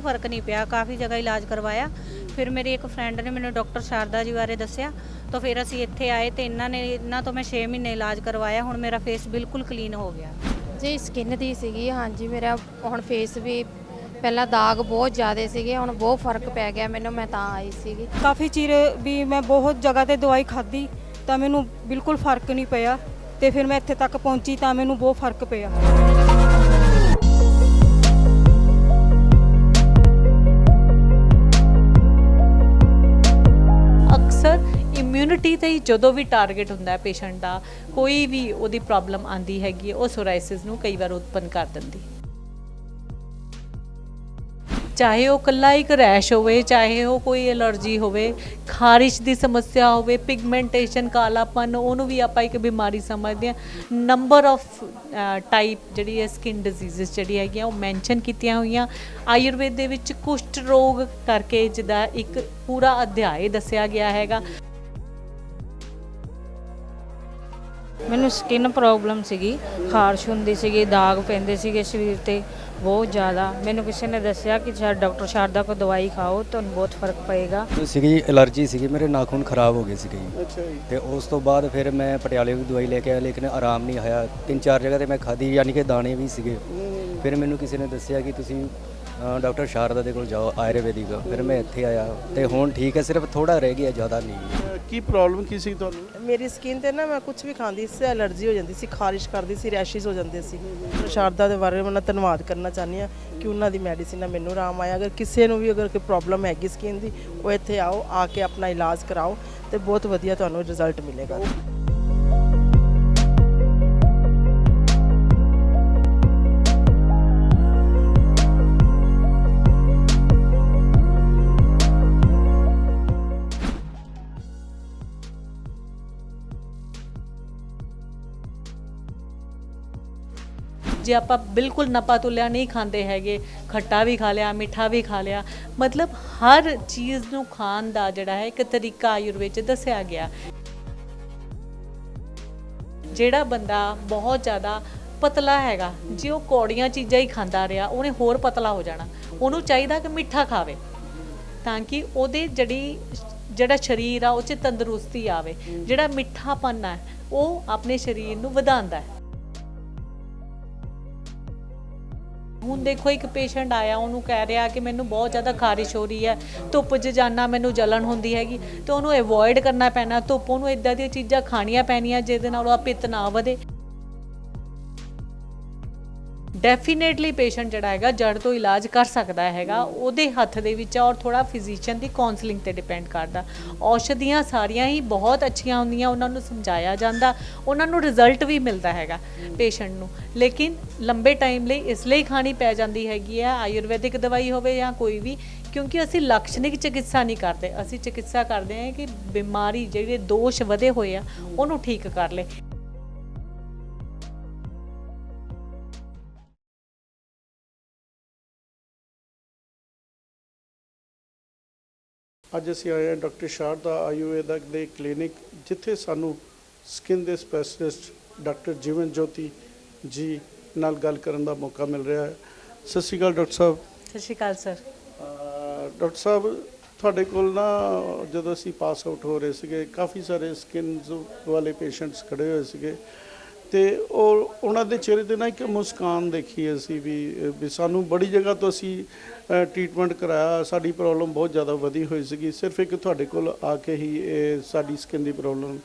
ਕਿਤੋਂ ਫ਼ਰਕ ਨਹੀਂ ਪਿਆ ਕਾਫੀ ਜਗ੍ਹਾ ਇਲਾਜ ਕਰਵਾਇਆ। ਫਿਰ ਮੇਰੀ ਇੱਕ ਫਰੈਂਡ ਨੇ ਮੈਨੂੰ ਡਾਕਟਰ ਸ਼ਾਰਦਾ ਜੀ ਬਾਰੇ ਦੱਸਿਆ। ਤਾਂ ਫਿਰ ਅਸੀਂ ਇੱਥੇ ਆਏ ਤੇ ਇਹਨਾਂ ਨੇ ਇਹਨਾਂ ਤੋਂ ਮੈਂ 6 ਮਹੀਨੇ ਇਲਾਜ ਕਰਵਾਇਆ ਹੁਣ ਮੇਰਾ ਫੇਸ ਬਿਲਕੁਲ ਕਲੀਨ ਹੋ ਗਿਆ। ਜੀ ਸਕਿਨ ਦੀ ਸੀਗੀ ਹਾਂਜੀ ਮੇਰਾ ਹੁਣ ਫੇਸ ਵੀ ਪਹਿਲਾਂ ਦਾਗ ਬਹੁਤ ਜ਼ਿਆਦੇ ਸੀਗੇ ਹੁਣ ਬਹੁਤ ਫ਼ਰਕ ਪੈ ਗਿਆ ਮੈਨੂੰ ਮੈਂ ਤਾਂ ਆਈ ਸੀਗੀ। ਕਾਫੀ ਚਿਰ ਵੀ ਮੈਂ ਬਹੁਤ ਜਗ੍ਹਾ ਤੇ ਦਵਾਈ ਖਾਧੀ ਤਾਂ ਮੈਨੂੰ ਬਿਲਕੁਲ ਫ਼ਰਕ ਨਹੀਂ ਪਿਆ ਤੇ ਫਿਰ ਮੈਂ ਇੱਥੇ ਤੱਕ ਪਹੁੰਚੀ ਤਾਂ ਮੈਨੂੰ ਬਹੁਤ ਫ਼ਰਕ ਪਿਆ। ਇਮਿਊਨਿਟੀ ਤੇ ਹੀ ਜਦੋਂ ਵੀ ਟਾਰਗੇਟ ਹੁੰਦਾ ਹੈ ਪੇਸ਼ੈਂਟ ਦਾ, ਕੋਈ ਵੀ ਉਹਦੀ ਪ੍ਰੋਬਲਮ ਆਂਦੀ ਹੈਗੀ ਉਹ ਸੋਰਾਇਸਿਸ ਨੂੰ ਕਈ ਵਾਰ ਉਤਪੰਨ ਕਰ ਦਿੰਦੀ ਚਾਹੇ ਉਹ ਕੱਲਾ ਇੱਕ ਰੈਸ਼ ਹੋਵੇ, ਚਾਹੇ ਉਹ ਕੋਈ ਐਲਰਜੀ ਹੋਵੇ, ਖਾਰਿਸ਼ ਦੀ ਸਮੱਸਿਆ ਹੋਵੇ ਪਿਗਮੈਂਟੇਸ਼ਨ ਕਾਲਾਪਨ, ਉਹਨੂੰ ਵੀ ਆਪਾਂ ਇੱਕ ਬਿਮਾਰੀ ਸਮਝਦੇ ਹਾਂ। ਨੰਬਰ ਆਫ ਟਾਈਪ ਜਿਹੜੀ ਹੈ ਸਕਿਨ ਡਿਜ਼ੀਜ਼ਸ ਜਿਹੜੀ ਹੈਗੀਆਂ, ਉਹ ਮੈਂਸ਼ਨ ਕੀਤੀਆਂ ਹੋਈਆਂ। ਆਯੁਰਵੇਦ ਦੇ ਵਿੱਚ ਕੁਸ਼ਟ ਰੋਗ ਕਰਕੇ ਜਿਹਦਾ ਇੱਕ ਪੂਰਾ ਅਧਿਆਇ ਦੱਸਿਆ ਗਿਆ ਹੈਗਾ। ਮੈਨੂੰ ਸਕਿਨ ਪ੍ਰੋਬਲਮ ਸੀਗੀ ਖਾਰਸ਼ ਹੁੰਦੀ ਸੀਗੀ ਦਾਗ ਪੈਂਦੇ ਸੀਗੇ ਸਰੀਰ ਤੇ ਬਹੁਤ ਜ਼ਿਆਦਾ। ਮੈਨੂੰ ਕਿਸੇ ਨੇ ਦੱਸਿਆ ਕਿ ਸ਼ਾਇਦ ਡਾਕਟਰ ਸ਼ਾਰਦਾ ਕੋ ਦਵਾਈ ਖਾਓ ਤੁਹਾਨੂੰ ਬਹੁਤ ਫ਼ਰਕ ਪਏਗਾ। ਸੀਗੀ ਐਲਰਜੀ ਸੀਗੀ ਮੇਰੇ ਨਾਖੂਨ ਖਰਾਬ ਹੋ ਗਏ ਸੀਗੇ ਜੀ। ਅੱਛਾ ਜੀ। ਤੇ ਉਸ ਤੋਂ ਬਾਅਦ ਫਿਰ ਮੈਂ ਪਟਿਆਲੇ ਵੀ ਦਵਾਈ ਲੈ ਕੇ ਆਇਆ ਲੇਕਿਨ ਆਰਾਮ ਨਹੀਂ ਆਇਆ ਤਿੰਨ ਚਾਰ ਜਗ੍ਹਾ ਤੇ ਮੈਂ ਖਾਧੀ ਯਾਨੀ ਕਿ ਦਾਣੇ ਵੀ ਸੀਗੇ। ਫਿਰ ਮੈਨੂੰ ਕਿਸੇ ਨੇ ਦੱਸਿਆ ਕਿ ਤੁਸੀਂ ਡਾਕਟਰ ਸ਼ਾਰਦਾ ਦੇ ਕੋਲ ਜਾਓ ਆਯੁਰਵੈਦਿਕ। ਫਿਰ ਮੈਂ ਇੱਥੇ ਆਇਆ ਤੇ ਹੁਣ ਠੀਕ ਹੈ ਸਿਰਫ ਥੋੜਾ ਰਹਿ ਗਿਆ ਜ਼ਿਆਦਾ ਨਹੀਂ। ਕੀ ਪ੍ਰੋਬਲਮ ਕੀ ਸੀ ਤੁਹਾਨੂੰ? ਮੇਰੀ ਸਕਿਨ ਤੇ ਨਾ ਮੈਂ ਕੁਝ ਵੀ ਖਾਂਦੀ ਸੀ ਐਲਰਜੀ ਹੋ ਜਾਂਦੀ ਸੀ ਖਾਰਿਸ਼ ਕਰਦੀ ਸੀ ਰੈਸ਼ਿਸ ਹੋ ਜਾਂਦੇ ਸੀ। ਸ਼ਾਰਦਾ ਦੇ ਬਾਰੇ ਮੈਂ ਧੰਨਵਾਦ ਕਰਨਾ ਚਾਹੁੰਦੀ ਹਾਂ ਕਿ ਉਹਨਾਂ ਦੀ ਮੈਡੀਸਿਨ ਨਾਲ ਮੈਨੂੰ ਆਰਾਮ ਆਇਆ। ਅਗਰ ਕਿਸੇ ਨੂੰ ਵੀ ਅਗਰ ਕੋਈ ਪ੍ਰੋਬਲਮ ਹੈਗੀ ਸਕਿਨ ਦੀ ਉਹ ਇੱਥੇ ਆਓ ਆ ਕੇ ਆਪਣਾ ਇਲਾਜ ਕਰਾਓ ਤੇ ਬਹੁਤ ਵਧੀਆ ਤੁਹਾਨੂੰ ਰਿਜ਼ਲਟ ਮਿਲੇਗਾ। ਜੇ ਆਪਾਂ ਬਿਲਕੁਲ ਨਪਾ ਤੁਲਿਆ ਨਹੀਂ ਖਾਂਦੇ ਹੈਗੇ, ਖੱਟਾ ਵੀ ਖਾ ਲਿਆ, ਮਿੱਠਾ ਵੀ ਖਾ ਲਿਆ, ਮਤਲਬ ਹਰ ਚੀਜ਼ ਨੂੰ ਖਾਣ ਦਾ ਜਿਹੜਾ ਹੈ ਇੱਕ ਤਰੀਕਾ ਆਯੁਰਵੇਦ 'ਚ ਦੱਸਿਆ ਗਿਆ। ਜਿਹੜਾ ਬੰਦਾ ਬਹੁਤ ਜ਼ਿਆਦਾ ਪਤਲਾ ਹੈਗਾ, ਜੇ ਉਹ ਕੌੜੀਆਂ ਚੀਜ਼ਾਂ ਹੀ ਖਾਂਦਾ ਰਿਹਾ, ਉਹਨੇ ਹੋਰ ਪਤਲਾ ਹੋ ਜਾਣਾ। ਉਹਨੂੰ ਚਾਹੀਦਾ ਕਿ ਮਿੱਠਾ ਖਾਵੇ, ਤਾਂ ਕਿ ਉਹਦੇ ਜਿਹੜੀ ਜਿਹੜਾ ਸਰੀਰ ਆ, ਉਹ 'ਚ ਤੰਦਰੁਸਤੀ ਆਵੇ। ਜਿਹੜਾ ਮਿੱਠਾਪਨ ਹੈ, ਉਹ ਆਪਣੇ ਸਰੀਰ ਨੂੰ ਵਧਾਉਂਦਾ ਹੈ। ਹੁਣ ਦੇਖੋ, ਇੱਕ ਪੇਸ਼ੈਂਟ ਆਇਆ, ਉਹਨੂੰ ਕਹਿ ਰਿਹਾ ਕਿ ਮੈਨੂੰ ਬਹੁਤ ਜ਼ਿਆਦਾ ਖਾਰਿਸ਼ ਹੋ ਰਹੀ ਹੈ, ਧੁੱਪ 'ਚ ਜਾਣਾ ਮੈਨੂੰ ਜਲਨ ਹੁੰਦੀ ਹੈਗੀ, ਤੇ ਉਹਨੂੰ ਅਵੋਇਡ ਕਰਨਾ ਪੈਣਾ, ਧੁੱਪ, ਉਹਨੂੰ ਇਦਾਂ ਦੀਆਂ ਚੀਜ਼ਾਂ ਖਾਣੀਆਂ ਪੈਣੀਆਂ, ਜਿਹਦੇ ਨਾਲ ਉਹਦਾ ਪਿੱਤ ਨਾ ਵਧੇ। ਡੈਫੀਨੇਟਲੀ ਪੇਸ਼ੈਂਟ ਜਿਹੜਾ ਹੈਗਾ ਜੜ ਤੋਂ ਇਲਾਜ ਕਰ ਸਕਦਾ ਹੈਗਾ, ਉਹਦੇ ਹੱਥ ਦੇ ਵਿੱਚ ਆ ਔਰ ਥੋੜਾ ਫਿਜ਼ੀਸ਼ੀਅਨ ਦੀ ਕਾਉਂਸਲਿੰਗ ਤੇ ਡਿਪੈਂਡ ਕਰਦਾ। ਔਸ਼ਧੀਆਂ ਸਾਰੀਆਂ ਹੀ ਬਹੁਤ ਅੱਛੀਆਂ ਹੁੰਦੀਆਂ, ਉਹਨਾਂ ਨੂੰ ਸਮਝਾਇਆ ਜਾਂਦਾ, ਉਹਨਾਂ ਨੂੰ ਰਿਜ਼ਲਟ ਵੀ ਮਿਲਦਾ ਹੈਗਾ ਪੇਸ਼ੈਂਟ ਨੂੰ। ਲੇਕਿਨ ਲੰਬੇ ਟਾਈਮ ਲਈ ਇਸ ਲਈ ਖਾਣੀ ਪੈ ਜਾਂਦੀ ਹੈਗੀ ਹੈ, ਆਯੁਰਵੈਦਿਕ ਦਵਾਈ ਹੋਵੇ ਜਾਂ ਕੋਈ ਵੀ, ਕਿਉਂਕਿ ਅਸੀਂ ਲਕਸ਼ਣਿਕ ਚਿਕਿਤਸਾ ਨਹੀਂ ਕਰਦੇ। ਅਸੀਂ ਚਿਕਿਤਸਾ ਕਰਦੇ ਹਾਂ ਕਿ ਬਿਮਾਰੀ ਜਿਹੜੇ ਦੋਸ਼ ਵਧੇ ਹੋਏ ਆ, ਉਹਨੂੰ ਠੀਕ ਕਰ ਲੇ ਅੱਜ ਅਸੀਂ ਆਏ ਹਾਂ ਡਾਕਟਰ ਸ਼ਾਰਦਾ ਆਯੁਰਵੈਦਿਕ ਦੇ ਕਲੀਨਿਕ ਜਿੱਥੇ ਸਾਨੂੰ ਸਕਿਨ ਦੇ ਸਪੈਸ਼ਲਿਸਟ ਡਾਕਟਰ ਜੀਵਨ ਜੋਤੀ ਜੀ ਨਾਲ ਗੱਲ ਕਰਨ ਦਾ ਮੌਕਾ ਮਿਲ ਰਿਹਾ ਹੈ। ਸਤਿ ਸ਼੍ਰੀ ਅਕਾਲ ਡਾਕਟਰ ਸਾਹਿਬ। ਸਤਿ ਸ਼੍ਰੀ ਅਕਾਲ ਸਰ। ਡਾਕਟਰ ਸਾਹਿਬ ਤੁਹਾਡੇ ਕੋਲ ਨਾ ਜਦੋਂ ਅਸੀਂ ਪਾਸ ਆਊਟ ਹੋ ਰਹੇ ਸੀਗੇ ਕਾਫੀ ਸਾਰੇ ਸਕਿਨ ਵਾਲੇ ਪੇਸ਼ੈਂਟਸ ਖੜੇ ਹੋਏ ਸੀਗੇ। ਤੇ ਉਹ ਉਹਨਾਂ ਦੇ ਚਿਹਰੇ ਤੇ ਨਾ ਇੱਕ ਮੁਸਕਾਨ ਦੇਖੀ ਅਸੀਂ ਵੀ ਵੀ ਸਾਨੂੰ ਬੜੀ ਜਗ੍ਹਾ ਤੋਂ ਅਸੀਂ ਟ੍ਰੀਟਮੈਂਟ ਕਰਾਇਆ। ਸਾਡੀ ਪ੍ਰੋਬਲਮ ਬਹੁਤ ਜ਼ਿਆਦਾ ਵਧੀ ਹੋਈ ਸੀਗੀ। ਸਿਰਫ ਇੱਕ ਤੁਹਾਡੇ ਕੋਲ ਆ ਕੇ ਹੀ ਇਹ ਸਾਡੀ ਸਕਿਨ ਦੀ ਪ੍ਰੋਬਲਮ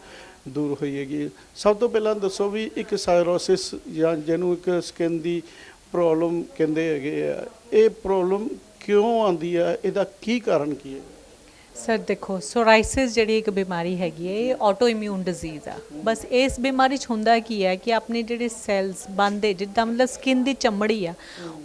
ਦੂਰ ਹੋਈ ਹੈਗੀ। ਸਭ ਤੋਂ ਪਹਿਲਾਂ ਦੱਸੋ ਵੀ ਇੱਕ ਸਾਇਰੋਸਿਸ ਜਾਂ ਜਿਹਨੂੰ ਇੱਕ ਸਕਿਨ ਦੀ ਪ੍ਰੋਬਲਮ ਕਹਿੰਦੇ ਹੈਗੇ ਆ, ਇਹ ਪ੍ਰੋਬਲਮ ਕਿਉਂ ਆਉਂਦੀ ਹੈ ਇਹਦਾ ਕੀ ਕਾਰਨ ਕੀ ਹੈ? ਸਰ ਦੇਖੋ ਸੋਰਾਇਸਿਸ ਜਿਹੜੀ ਇੱਕ ਬਿਮਾਰੀ ਹੈਗੀ ਹੈ, ਇਹ ਆਟੋ ਇਮਿਊਨ ਡਿਜ਼ੀਜ਼ ਆ। ਬਸ ਇਸ ਬਿਮਾਰੀ 'ਚ ਹੁੰਦਾ ਕੀ ਹੈ ਕਿ ਆਪਣੇ ਜਿਹੜੇ ਸੈਲਸ ਬੰਦੇ ਜਿੱਦਾਂ ਮਤਲਬ ਸਕਿਨ ਦੀ ਚਮੜੀ ਆ,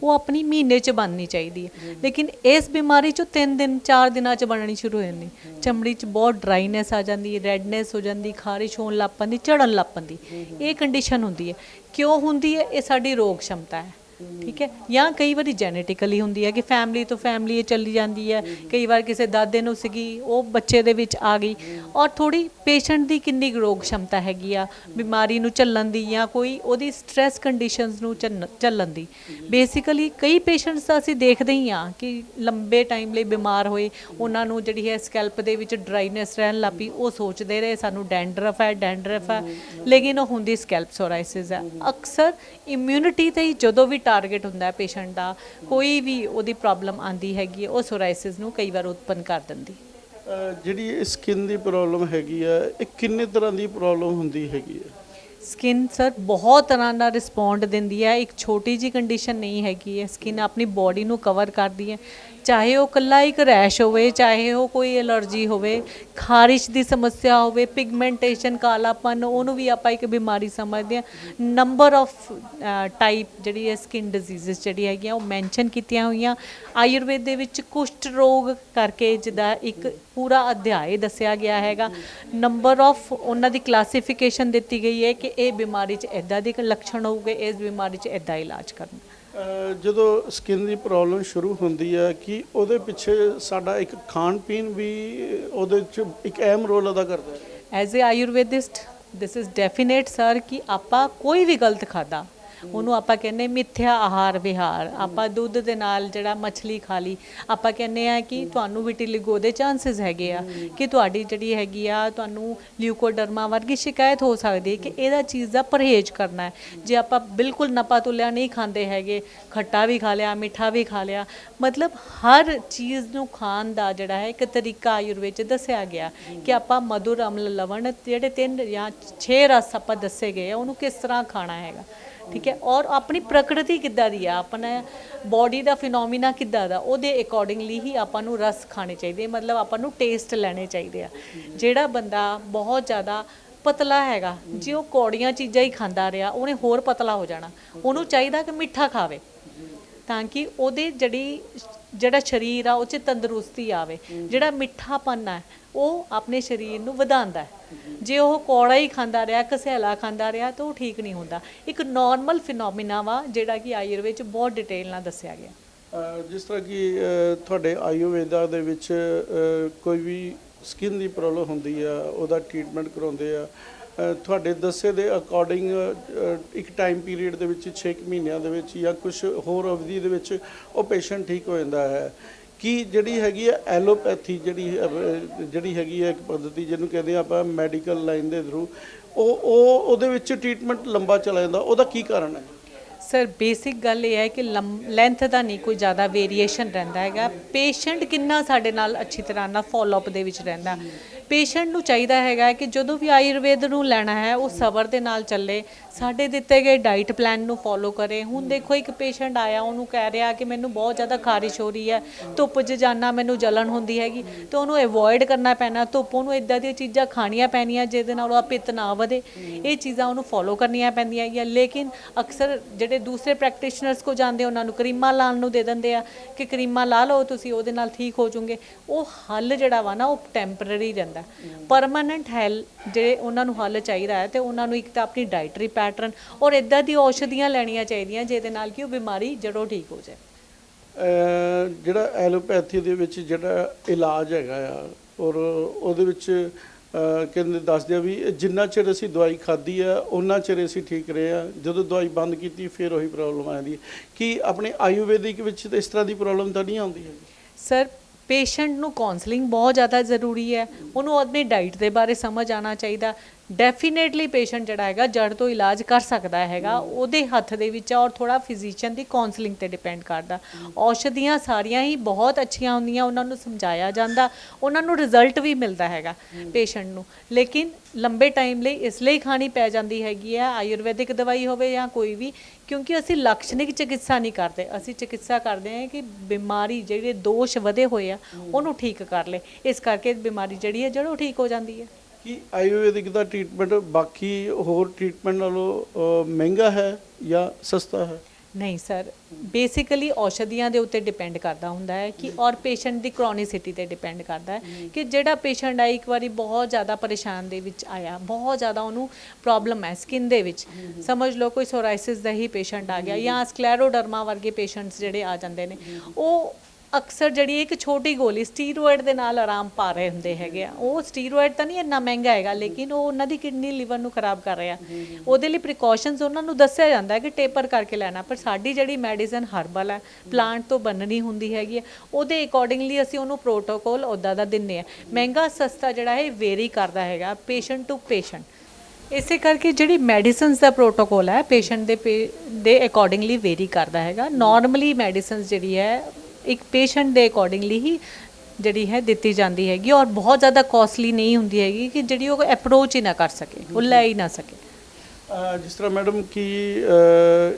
ਉਹ ਆਪਣੀ ਮਹੀਨੇ 'ਚ ਬਣਨੀ ਚਾਹੀਦੀ ਹੈ। ਲੇਕਿਨ ਇਸ ਬਿਮਾਰੀ 'ਚ 3 ਦਿਨ 4 ਦਿਨਾਂ 'ਚ ਬਣਨੀ ਸ਼ੁਰੂ ਹੋ ਜਾਂਦੀ। ਚਮੜੀ 'ਚ ਬਹੁਤ ਡਰਾਈਨੈਸ ਆ ਜਾਂਦੀ ਹੈ ਰੈਡਨੈਸ ਹੋ ਜਾਂਦੀ, ਖਾਰਿਸ਼ ਹੋਣ ਲੱਗ ਪੈਂਦੀ, ਝੜਨ ਲੱਗ ਪੈਂਦੀ। ਇਹ ਕੰਡੀਸ਼ਨ ਹੁੰਦੀ ਹੈ। ਕਿਉਂ ਹੁੰਦੀ ਹੈ? ਇਹ ਸਾਡੀ ਰੋਗ ਸ਼ਮਤਾ ਹੈ। ਠੀਕ ਹੈ? ਜਾਂ ਕਈ ਵਾਰੀ ਜੈਨੇਟਿਕਲੀ ਹੁੰਦੀ ਹੈ ਕਿ ਫੈਮਲੀ ਤੋਂ ਫੈਮਲੀ ਇਹ ਚੱਲੀ ਜਾਂਦੀ ਹੈ। ਕਈ ਵਾਰ ਕਿਸੇ ਦਾਦੇ ਨੂੰ ਸੀਗੀ, ਉਹ ਬੱਚੇ ਦੇ ਵਿੱਚ ਆ ਗਈ। ਔਰ ਥੋੜੀ ਪੇਸ਼ੈਂਟ ਦੀ ਕਿੰਨੀ ਰੋਗ ਸ਼ਮਤਾ ਹੈਗੀ ਆ, ਬਿਮਾਰੀ ਨੂੰ ਝੱਲਣ ਦੀ ਜਾਂ ਕੋਈ ਉਹਦੀ ਸਟ੍ਰੈਸ ਕੰਡੀਸ਼ਨਸ ਨੂੰ ਝੱਲਣ ਦੀ। ਬੇਸਿਕਲੀ ਕਈ ਪੇਸ਼ੈਂਟਸ ਦਾ ਅਸੀਂ ਦੇਖਦੇ ਹੀ ਆ ਕਿ ਲੰਬੇ ਟਾਈਮ ਲਈ ਬਿਮਾਰ ਹੋਏ, ਉਹਨਾਂ ਨੂੰ ਜਿਹੜੀ ਹੈ ਸਕੈਲਪ ਦੇ ਵਿੱਚ ਡਰਾਈਨੈਸ ਰਹਿਣ ਲੱਪੀ ਉਹ ਸੋਚਦੇ ਰਹੇ, ਸਾਨੂੰ ਡੈਂਡਰਫ ਹੈ ਡੈਂਡਰਫ ਹੈ। ਲੇਕਿਨ ਉਹ ਹੁੰਦੀ ਸਕੈਲਪ ਸੋਰਾਇਸਿਸ ਹੈ। ਅਕਸਰ ਇਮਿਊਨਿਟੀ ਤੇ ਹੀ ਜਦੋਂ ਵੀ ਟਾਰਗੇਟ ਹੁੰਦਾ ਹੈ ਪੇਸ਼ੈਂਟ ਦਾ ਕੋਈ ਵੀ ਉਹਦੀ ਪ੍ਰੋਬਲਮ ਆਂਦੀ ਹੈਗੀ ਹੈ, ਉਹ ਸੋਰਾਇਸਿਸ ਨੂੰ ਕਈ ਵਾਰ ਉਤਪੰਨ ਕਰ ਦਿੰਦੀ। ਜਿਹੜੀ ਸਕਿਨ ਦੀ ਪ੍ਰੋਬਲਮ ਹੈਗੀ ਆ ਇਹ ਕਿੰਨੇ ਤਰ੍ਹਾਂ ਦੀ ਪ੍ਰੋਬਲਮ ਹੁੰਦੀ ਹੈਗੀ ਆ ਸਕਿਨ ਸਰ ਬਹੁਤ ਤਰ੍ਹਾਂ ਦਾ ਰਿਸਪੌਂਡ ਦਿੰਦੀ ਹੈ ਇੱਕ ਛੋਟੀ ਜੀ ਕੰਡੀਸ਼ਨ ਨਹੀਂ ਹੈਗੀ ਹੈ ਸਕਿਨ ਆਪਣੀ ਬਾਡੀ ਨੂੰ ਕਵਰ ਕਰਦੀ ਹੈ। ਚਾਹੇ ਉਹ ਕੱਲਾ ਇੱਕ ਰੈਸ਼ ਹੋਵੇ, ਚਾਹੇ ਉਹ ਕੋਈ ਐਲਰਜੀ ਹੋਵੇ, ਖਾਰਿਸ਼ ਦੀ ਸਮੱਸਿਆ ਹੋਵੇ ਪਿਗਮੈਂਟੇਸ਼ਨ ਕਾਲਾਪਨ, ਉਹਨੂੰ ਵੀ ਆਪਾਂ ਇੱਕ ਬਿਮਾਰੀ ਸਮਝਦੇ ਹਾਂ। ਨੰਬਰ ਆਫ ਟਾਈਪ ਜਿਹੜੀ ਹੈ ਸਕਿਨ ਡਿਜ਼ੀਜ਼ਸ ਜਿਹੜੀ ਹੈਗੀਆਂ, ਉਹ ਮੈਂਸ਼ਨ ਕੀਤੀਆਂ ਹੋਈਆਂ। ਆਯੁਰਵੇਦ ਦੇ ਵਿੱਚ ਕੁਸ਼ਟ ਰੋਗ ਕਰਕੇ ਜਿਹਦਾ ਇੱਕ ਪੂਰਾ ਅਧਿਆਇ ਦੱਸਿਆ ਗਿਆ ਹੈਗਾ। ਨੰਬਰ ਆਫ ਉਹਨਾਂ ਦੀ ਕਲਾਸੀਫਿਕੇਸ਼ਨ ਦਿੱਤੀ ਗਈ ਹੈ ਕਿ ਇਹ ਬਿਮਾਰੀ 'ਚ ਇਦਾਂ ਦੇ ਲੱਛਣ ਹੋਊਗੇ, ਇਸ ਬਿਮਾਰੀ 'ਚ ਇਦਾਂ ਇਲਾਜ ਕਰਨਾ। ਜਦੋਂ ਸਕਿਨ ਦੀ ਪ੍ਰੋਬਲਮ ਸ਼ੁਰੂ ਹੁੰਦੀ ਹੈ ਕਿ ਉਹਦੇ ਪਿੱਛੇ ਸਾਡਾ ਇੱਕ ਖਾਣ ਪੀਣ ਵੀ ਉਹਦੇ ਵਿੱਚ ਇੱਕ ਅਹਿਮ ਰੋਲ ਅਦਾ ਕਰਦਾ ਹੈ। As a Ayurvedist this is definite sir ਕਿ ਆਪਾਂ ਕੋਈ ਵੀ ਗਲਤ ਖਾਦਾ ਉਹਨੂੰ ਆਪਾਂ ਕਹਿੰਦੇ ਮਿੱਥਿਆ ਆਹਾਰ ਵਿਹਾਰ। ਆਪਾਂ ਦੁੱਧ ਦੇ ਨਾਲ ਜਿਹੜਾ ਮੱਛਲੀ ਖਾ ਲਈ ਆਪਾਂ ਕਹਿੰਦੇ ਆ ਕਿ ਤੁਹਾਨੂੰ ਵਿਟਿਲਿਗੋ ਦੇ ਚਾਂਸਸ ਹੈਗੇ ਆ ਕਿ ਤੁਹਾਡੀ ਜਿਹੜੀ ਹੈਗੀ ਆ ਤੁਹਾਨੂੰ ਲਿਊਕੋਡਰਮਾ ਵਰਗੀ ਸ਼ਿਕਾਇਤ ਹੋ ਸਕਦੀ ਹੈ ਕਿ ਇਹਦਾ ਚੀਜ਼ ਦਾ ਪਰਹੇਜ਼ ਕਰਨਾ ਹੈ। ਜੇ ਆਪਾਂ ਬਿਲਕੁਲ ਨਪਾ ਤੁਲਿਆ ਨਹੀਂ ਖਾਂਦੇ ਹੈਗੇ ਖੱਟਾ ਵੀ ਖਾ ਲਿਆ ਮਿੱਠਾ ਵੀ ਖਾ ਲਿਆ ਮਤਲਬ ਹਰ ਚੀਜ਼ ਨੂੰ ਖਾਣ ਦਾ ਜਿਹੜਾ ਹੈ ਇੱਕ ਤਰੀਕਾ ਆਯੁਰਵੇਦ ਚ ਦੱਸਿਆ ਗਿਆ ਕਿ ਆਪਾਂ ਮధుਰ ਅਮਲ ਲਵਣ ਜਿਹੜੇ ਤਿੰਨ ਜਾਂ 6 ਰਸ ਆਪਾਂ ਦੱਸੇ ਗਏ ਆ ਉਹਨੂੰ ਕਿਸ ਤਰ੍ਹਾਂ ਖਾਣਾ ਹੈਗਾ। ਠੀਕ ਹੈ? ਔਰ ਆਪਣੀ ਪ੍ਰਕਿਰਤੀ ਕਿੱਦਾਂ ਦੀ ਆ? ਆਪਣਾ ਬਾਡੀ ਦਾ ਫਿਨੋਮੀਨਾ ਕਿੱਦਾਂ ਦਾ? ਉਹਦੇ ਅਕੋਰਡਿੰਗਲੀ ਹੀ ਆਪਾਂ ਨੂੰ ਰਸ ਖਾਣੇ ਚਾਹੀਦੇ ਮਤਲਬ ਆਪਾਂ ਨੂੰ ਟੇਸਟ ਲੈਣੇ ਚਾਹੀਦੇ ਆ। ਜਿਹੜਾ ਬੰਦਾ ਬਹੁਤ ਜ਼ਿਆਦਾ ਪਤਲਾ ਹੈਗਾ, ਜੇ ਉਹ ਕੌੜੀਆਂ ਚੀਜ਼ਾਂ ਹੀ ਖਾਂਦਾ ਰਿਹਾ, ਉਹਨੇ ਹੋਰ ਪਤਲਾ ਹੋ ਜਾਣਾ। ਉਹਨੂੰ ਚਾਹੀਦਾ ਕਿ ਮਿੱਠਾ ਖਾਵੇ। ਤਾਂ ਕਿ ਉਹਦੇ ਜਿਹੜੀ ਜਿਹੜਾ ਸਰੀਰ ਆ ਉਹ 'ਚ ਤੰਦਰੁਸਤੀ ਆਵੇ। ਜਿਹੜਾ ਮਿੱਠਾਪਨ ਹੈ ਉਹ ਆਪਣੇ ਸਰੀਰ ਨੂੰ ਵਧਾਉਂਦਾ ਹੈ। ਜੇ ਉਹ ਕੌੜਾ ਹੀ ਖਾਂਦਾ ਰਿਹਾ ਕਸੈਲਾ ਖਾਂਦਾ ਰਿਹਾ ਤਾਂ ਉਹ ਠੀਕ ਨਹੀਂ ਹੁੰਦਾ। ਇੱਕ ਨਾਰਮਲ ਫਿਨੋਮੀਨਾ ਵਾ ਜਿਹੜਾ ਕਿ ਆਯੁਰਵੇਦ ਚ ਬਹੁਤ ਡਿਟੇਲ ਨਾਲ ਦੱਸਿਆ ਗਿਆ। ਜਿਸ ਤਰ੍ਹਾਂ ਕਿ ਤੁਹਾਡੇ ਆਯੁਰਵੇਦਾ ਦੇ ਵਿੱਚ ਕੋਈ ਵੀ ਸਕਿਨ ਦੀ ਪ੍ਰੋਬਲਮ ਹੁੰਦੀ ਆ ਉਹਦਾ ਟ੍ਰੀਟਮੈਂਟ ਕਰਾਉਂਦੇ ਆ ਤੁਹਾਡੇ ਦੱਸੇ ਦੇ ਅਕੋਰਡਿੰਗ ਇੱਕ ਟਾਈਮ ਪੀਰੀਅਡ ਦੇ ਵਿੱਚ 6 ਮਹੀਨਿਆਂ ਦੇ ਵਿੱਚ ਜਾਂ ਕੁਝ ਹੋਰ ਅਵਧੀ ਦੇ ਵਿੱਚ ਉਹ ਪੇਸ਼ੈਂਟ ਠੀਕ ਹੋ ਜਾਂਦਾ ਹੈ। ਕਿ ਜਿਹੜੀ ਹੈਗੀ ਹੈ ਐਲੋਪੈਥੀ ਜਿਹੜੀ ਜਿਹੜੀ ਹੈਗੀ ਹੈ ਇੱਕ ਪद्धਤੀ ਜਿਹਨੂੰ ਕਹਿੰਦੇ ਆ ਆਪਾਂ ਮੈਡੀਕਲ ਲਾਈਨ ਦੇ ਥਰੂ ਉਹ ਉਹ ਉਹਦੇ ਵਿੱਚ ਟ੍ਰੀਟਮੈਂਟ ਲੰਬਾ ਚਲਾ ਜਾਂਦਾ, ਉਹਦਾ ਕੀ ਕਾਰਨ ਹੈ? ਸਰ ਬੇਸਿਕ ਗੱਲ ਇਹ ਹੈ ਕਿ ਲੈਂਥ ਦਾ ਨਹੀਂ, ਕੋਈ ਜ਼ਿਆਦਾ ਵੇਰੀਏਸ਼ਨ ਰਹਿੰਦਾ ਹੈਗਾ। ਪੇਸ਼ੈਂਟ ਕਿੰਨਾ ਸਾਡੇ ਨਾਲ ਅੱਛੀ ਤਰ੍ਹਾਂ ਨਾਲ ਫਾਲੋ ਅਪ ਦੇ ਵਿੱਚ ਰਹਿੰਦਾ। ਪੇਸ਼ੈਂਟ ਨੂੰ ਚਾਹੀਦਾ ਹੈਗਾ ਕਿ ਜਦੋਂ ਵੀ ਆਯੁਰਵੇਦ ਨੂੰ ਲੈਣਾ ਹੈ, ਉਹ ਸਬਰ ਦੇ ਨਾਲ ਚੱਲੇ, ਸਾਡੇ ਦਿੱਤੇ ਗਏ ਡਾਈਟ ਪਲਾਨ ਨੂੰ ਫੋਲੋ ਕਰੇ। ਹੁਣ ਦੇਖੋ, ਇੱਕ ਪੇਸ਼ੈਂਟ ਆਇਆ, ਉਹਨੂੰ ਕਹਿ ਰਿਹਾ ਕਿ ਮੈਨੂੰ ਬਹੁਤ ਜ਼ਿਆਦਾ ਖਾਰਿਸ਼ ਹੋ ਰਹੀ ਹੈ, ਧੁੱਪ 'ਚ ਜਾਣਾ ਮੈਨੂੰ ਜਲਨ ਹੁੰਦੀ ਹੈਗੀ, ਤੇ ਉਹਨੂੰ ਅਵੋਇਡ ਕਰਨਾ ਪੈਣਾ, ਧੁੱਪ ਉਹਨੂੰ ਇਦਾਂ ਦੀਆਂ ਚੀਜ਼ਾਂ ਖਾਣੀਆਂ ਪੈਣੀਆਂ, ਜਿਹਦੇ ਨਾਲ ਉਹਦਾ ਪਿੱਤ ਨਾ ਵਧੇ। ਇਹ ਚੀਜ਼ਾਂ ਉਹਨੂੰ ਫੋਲੋ ਕਰਨੀਆਂ ਪੈਂਦੀਆਂ ਹੈਗੀਆਂ। ਲੇਕਿਨ ਅਕਸਰ ਜਿਹੜੇ ਦੂਸਰੇ ਪ੍ਰੈਕਟੀਸ਼ਨਰਸ ਕੋ ਜਾਂਦੇ ਉਹਨਾਂ ਨੂੰ ਕਰੀਮਾਂ ਲਾਉਣ ਨੂੰ ਦੇ ਦਿੰਦੇ ਆ ਕਿ ਕਰੀਮਾਂ ਲਾ ਲਓ, ਤੁਸੀਂ ਉਹਦੇ ਨਾਲ ਠੀਕ ਹੋ ਜਾਓਗੇ। ਉਹ ਹੱਲ ਜਿਹੜਾ ਵਾ ਨਾ, ਉਹ ਟੈਂਪਰੇਰੀ ਰਹਿੰਦਾ। ਪਰਮਾਨੈਂਟ ਹੈਲ ਜਿਹੜੇ ਉਹਨਾਂ ਨੂੰ ਹੱਲ ਚਾਹੀਦਾ ਹੈ ਤੇ ਉਹਨਾਂ ਨੂੰ ਇੱਕ ਤਾਂ ਆਪਣੀ ਡਾਈਟਰੀ ਪੈਟਰਨ ਔਰ ਇਦਾਂ ਦੀ ਔਸ਼ਧੀਆਂ ਲੈਣੀਆਂ ਚਾਹੀਦੀਆਂ, ਜਿਹਦੇ ਨਾਲ ਕਿ ਉਹ ਬਿਮਾਰੀ ਜੜੋਂ ਠੀਕ ਹੋ ਜਾਏ। ਜਿਹੜਾ ਐਲੋਪੈਥੀ ਦੇ ਵਿੱਚ ਜਿਹੜਾ ਇਲਾਜ ਹੈਗਾ ਆ, ਔਰ ਉਹਦੇ ਵਿੱਚ ਕਹਿੰਦੇ ਦੱਸਦੇ ਆ ਵੀ ਜਿੰਨਾ ਚਿਰ ਅਸੀਂ ਦਵਾਈ ਖਾਧੀ ਆ ਉਹਨਾਂ ਚਿਰ ਅਸੀਂ ਠੀਕ ਰਹੇ ਆ। ਜਦੋਂ ਦਵਾਈ ਬੰਦ ਕੀਤੀ, ਫਿਰ ਉਹੀ ਪ੍ਰੋਬਲਮ ਆ ਜਾਂਦੀ ਹੈ ਕਿ ਆਪਣੇ ਆਯੁਰਵੈਦਿਕ ਵਿੱਚ ਇਸ ਤਰ੍ਹਾਂ ਦੀ ਪ੍ਰੋਬਲਮ ਤਾਂ ਨਹੀਂ ਆਉਂਦੀ ਹੈਗੀ? ਸਰ ਪੇਸ਼ੈਂਟ ਨੂੰ ਕਾਉਂਸਲਿੰਗ ਬਹੁਤ ਜ਼ਿਆਦਾ ਜ਼ਰੂਰੀ ਹੈ। ਉਹਨੂੰ ਆਪਣੀ ਡਾਈਟ ਦੇ ਬਾਰੇ ਸਮਝ ਆਉਣਾ ਚਾਹੀਦਾ। ਡੈਫੀਨੇਟਲੀ ਪੇਸ਼ੈਂਟ ਜਿਹੜਾ ਹੈਗਾ ਜੜ ਤੋਂ ਇਲਾਜ ਕਰ ਸਕਦਾ ਹੈਗਾ। ਉਹਦੇ ਹੱਥ ਦੇ ਵਿੱਚ ਆ ਔਰ ਥੋੜਾ ਫਿਜ਼ੀਸ਼ੀਅਨ ਦੀ ਕਾਉਂਸਲਿੰਗ ਤੇ ਡਿਪੈਂਡ ਕਰਦਾ। ਔਸ਼ਧੀਆਂ ਸਾਰੀਆਂ ਹੀ ਬਹੁਤ ਅੱਛੀਆਂ ਹੁੰਦੀਆਂ ਉਹਨਾਂ ਨੂੰ ਸਮਝਾਇਆ ਜਾਂਦਾ। ਉਹਨਾਂ ਨੂੰ ਰਿਜ਼ਲਟ ਵੀ ਮਿਲਦਾ ਹੈਗਾ ਪੇਸ਼ੈਂਟ ਨੂੰ। ਲੇਕਿਨ ਲੰਬੇ ਟਾਈਮ ਲਈ ਇਸ ਲਈ ਖਾਣੀ ਪੈ ਜਾਂਦੀ ਹੈਗੀ ਹੈ ਆਯੁਰਵੈਦਿਕ ਦਵਾਈ ਹੋਵੇ ਜਾਂ ਕੋਈ ਵੀ ਕਿਉਂਕਿ ਅਸੀਂ ਲਕਸ਼ਣਿਕ ਚਿਕਿਤਸਾ ਨਹੀਂ ਕਰਦੇ। ਅਸੀਂ ਚਿਕਿਤਸਾ ਕਰਦੇ ਹਾਂ ਕਿ ਬਿਮਾਰੀ ਜਿਹੜੇ ਦੋਸ਼ ਵਧੇ ਹੋਏ ਆ ਉਹਨੂੰ ਠੀਕ ਕਰ ਲੇ ਇਸ ਕਰਕੇ ਬਿਮਾਰੀ ਜਿਹੜੀ ਹੈ ਜੜੋਂ ਠੀਕ ਹੋ ਜਾਂਦੀ ਹੈ। ਕਿ ਆਯੁਰਵੈਦਿਕ ਦਾ ਟ੍ਰੀਟਮੈਂਟ ਬਾਕੀ ਹੋਰ ਟ੍ਰੀਟਮੈਂਟ ਨਾਲੋਂ ਮਹਿੰਗਾ ਹੈ ਜਾਂ ਸਸਤਾ ਹੈ? ਨਹੀਂ ਸਰ ਬੇਸਿਕਲੀ ਔਸ਼ਧੀਆਂ ਦੇ ਉੱਤੇ ਡਿਪੈਂਡ ਕਰਦਾ ਹੁੰਦਾ ਹੈ ਕਿ ਔਰ ਪੇਸ਼ੈਂਟ ਦੀ ਕ੍ਰੋਨਿਸਿਟੀ ਤੇ ਡਿਪੈਂਡ ਕਰਦਾ ਹੈ ਕਿ ਜਿਹੜਾ ਪੇਸ਼ੈਂਟ ਆ ਇੱਕ ਵਾਰੀ ਬਹੁਤ ਜ਼ਿਆਦਾ ਪਰੇਸ਼ਾਨ ਦੇ ਵਿੱਚ ਆਇਆ ਬਹੁਤ ਜ਼ਿਆਦਾ ਉਹਨੂੰ ਪ੍ਰੋਬਲਮ ਹੈ ਸਕਿਨ ਦੇ ਵਿੱਚ। ਸਮਝ ਲਓ ਕੋਈ ਸੋਰਾਇਸਿਸ ਦਾ ਹੀ ਪੇਸ਼ੈਂਟ ਆ ਗਿਆ ਜਾਂ ਸਕਲੈਰੋਡਰਮਾ ਵਰਗੇ ਪੇਸ਼ੈਂਟਸ ਜਿਹੜੇ ਆ ਜਾਂਦੇ ਨੇ। ਉਹ ਅਕਸਰ ਜਿਹੜੀ ਇੱਕ ਛੋਟੀ ਗੋਲੀ ਸਟੀਰੋਇਡ ਦੇ ਨਾਲ ਆਰਾਮ ਪਾ ਰਹੇ ਹੁੰਦੇ ਹੈਗੇ ਆ। ਉਹ ਸਟੀਰੋਇਡ ਤਾਂ ਨਹੀਂ ਇੰਨਾ ਮਹਿੰਗਾ ਹੈਗਾ ਲੇਕਿਨ ਉਹ ਉਹਨਾਂ ਦੀ ਕਿਡਨੀ ਲਿਵਰ ਨੂੰ ਖਰਾਬ ਕਰ ਰਿਹਾ ਉਹਦੇ ਲਈ ਪ੍ਰੀਕਾਸ਼ਨਸ ਉਹਨਾਂ ਨੂੰ ਦੱਸਿਆ ਜਾਂਦਾ ਹੈ ਕਿ ਟੇਪਰ ਕਰਕੇ ਲੈਣਾ ਪਰ ਸਾਡੀ ਜਿਹੜੀ ਮੈਡੀਸਨ ਹਰਬਲ ਹੈ ਪਲਾਂਟ ਤੋਂ ਬਣਨੀ ਹੁੰਦੀ ਹੈਗੀ ਹੈ ਉਹਦੇ ਅਕੋਰਡਿੰਗਲੀ ਅਸੀਂ ਉਹਨੂੰ ਪ੍ਰੋਟੋਕੋਲ ਉੱਦਾਂ ਦਾ ਦਿੰਨੇ ਆ। ਮਹਿੰਗਾ ਸਸਤਾ ਜਿਹੜਾ ਹੈ ਵੇਰੀ ਕਰਦਾ ਹੈਗਾ ਪੇਸ਼ੈਂਟ ਟੂ ਪੇਸ਼ੈਂਟ ਇਸੇ ਕਰਕੇ ਜਿਹੜੀ ਮੈਡੀਸਿਨਸ ਦਾ ਪ੍ਰੋਟੋਕੋਲ ਹੈ ਪੇਸ਼ੈਂਟ ਦੇ ਦੇ ਅਕੋਰਡਿੰਗਲੀ ਵੇਰੀ ਕਰਦਾ ਹੈਗਾ। ਨਾਰਮਲੀ ਮੈਡੀਸਿਨਸ ਜਿਹੜੀ ਹੈ ਇੱਕ ਪੇਸ਼ੈਂਟ ਦੇ ਅਕੋਰਡਿੰਗਲੀ ਹੀ ਜਿਹੜੀ ਹੈ ਦਿੱਤੀ ਜਾਂਦੀ ਹੈਗੀ ਔਰ ਬਹੁਤ ਜ਼ਿਆਦਾ ਕਾਸਟਲੀ ਨਹੀਂ ਹੁੰਦੀ ਹੈਗੀ ਕਿ ਜਿਹੜੀ ਉਹ ਅਪਰੋਚ ਹੀ ਨਾ ਕਰ ਸਕੇ ਉਹ ਲੈ ਹੀ ਨਾ ਸਕੇ। ਜਿਸ ਤਰ੍ਹਾਂ ਮੈਡਮ ਕਿ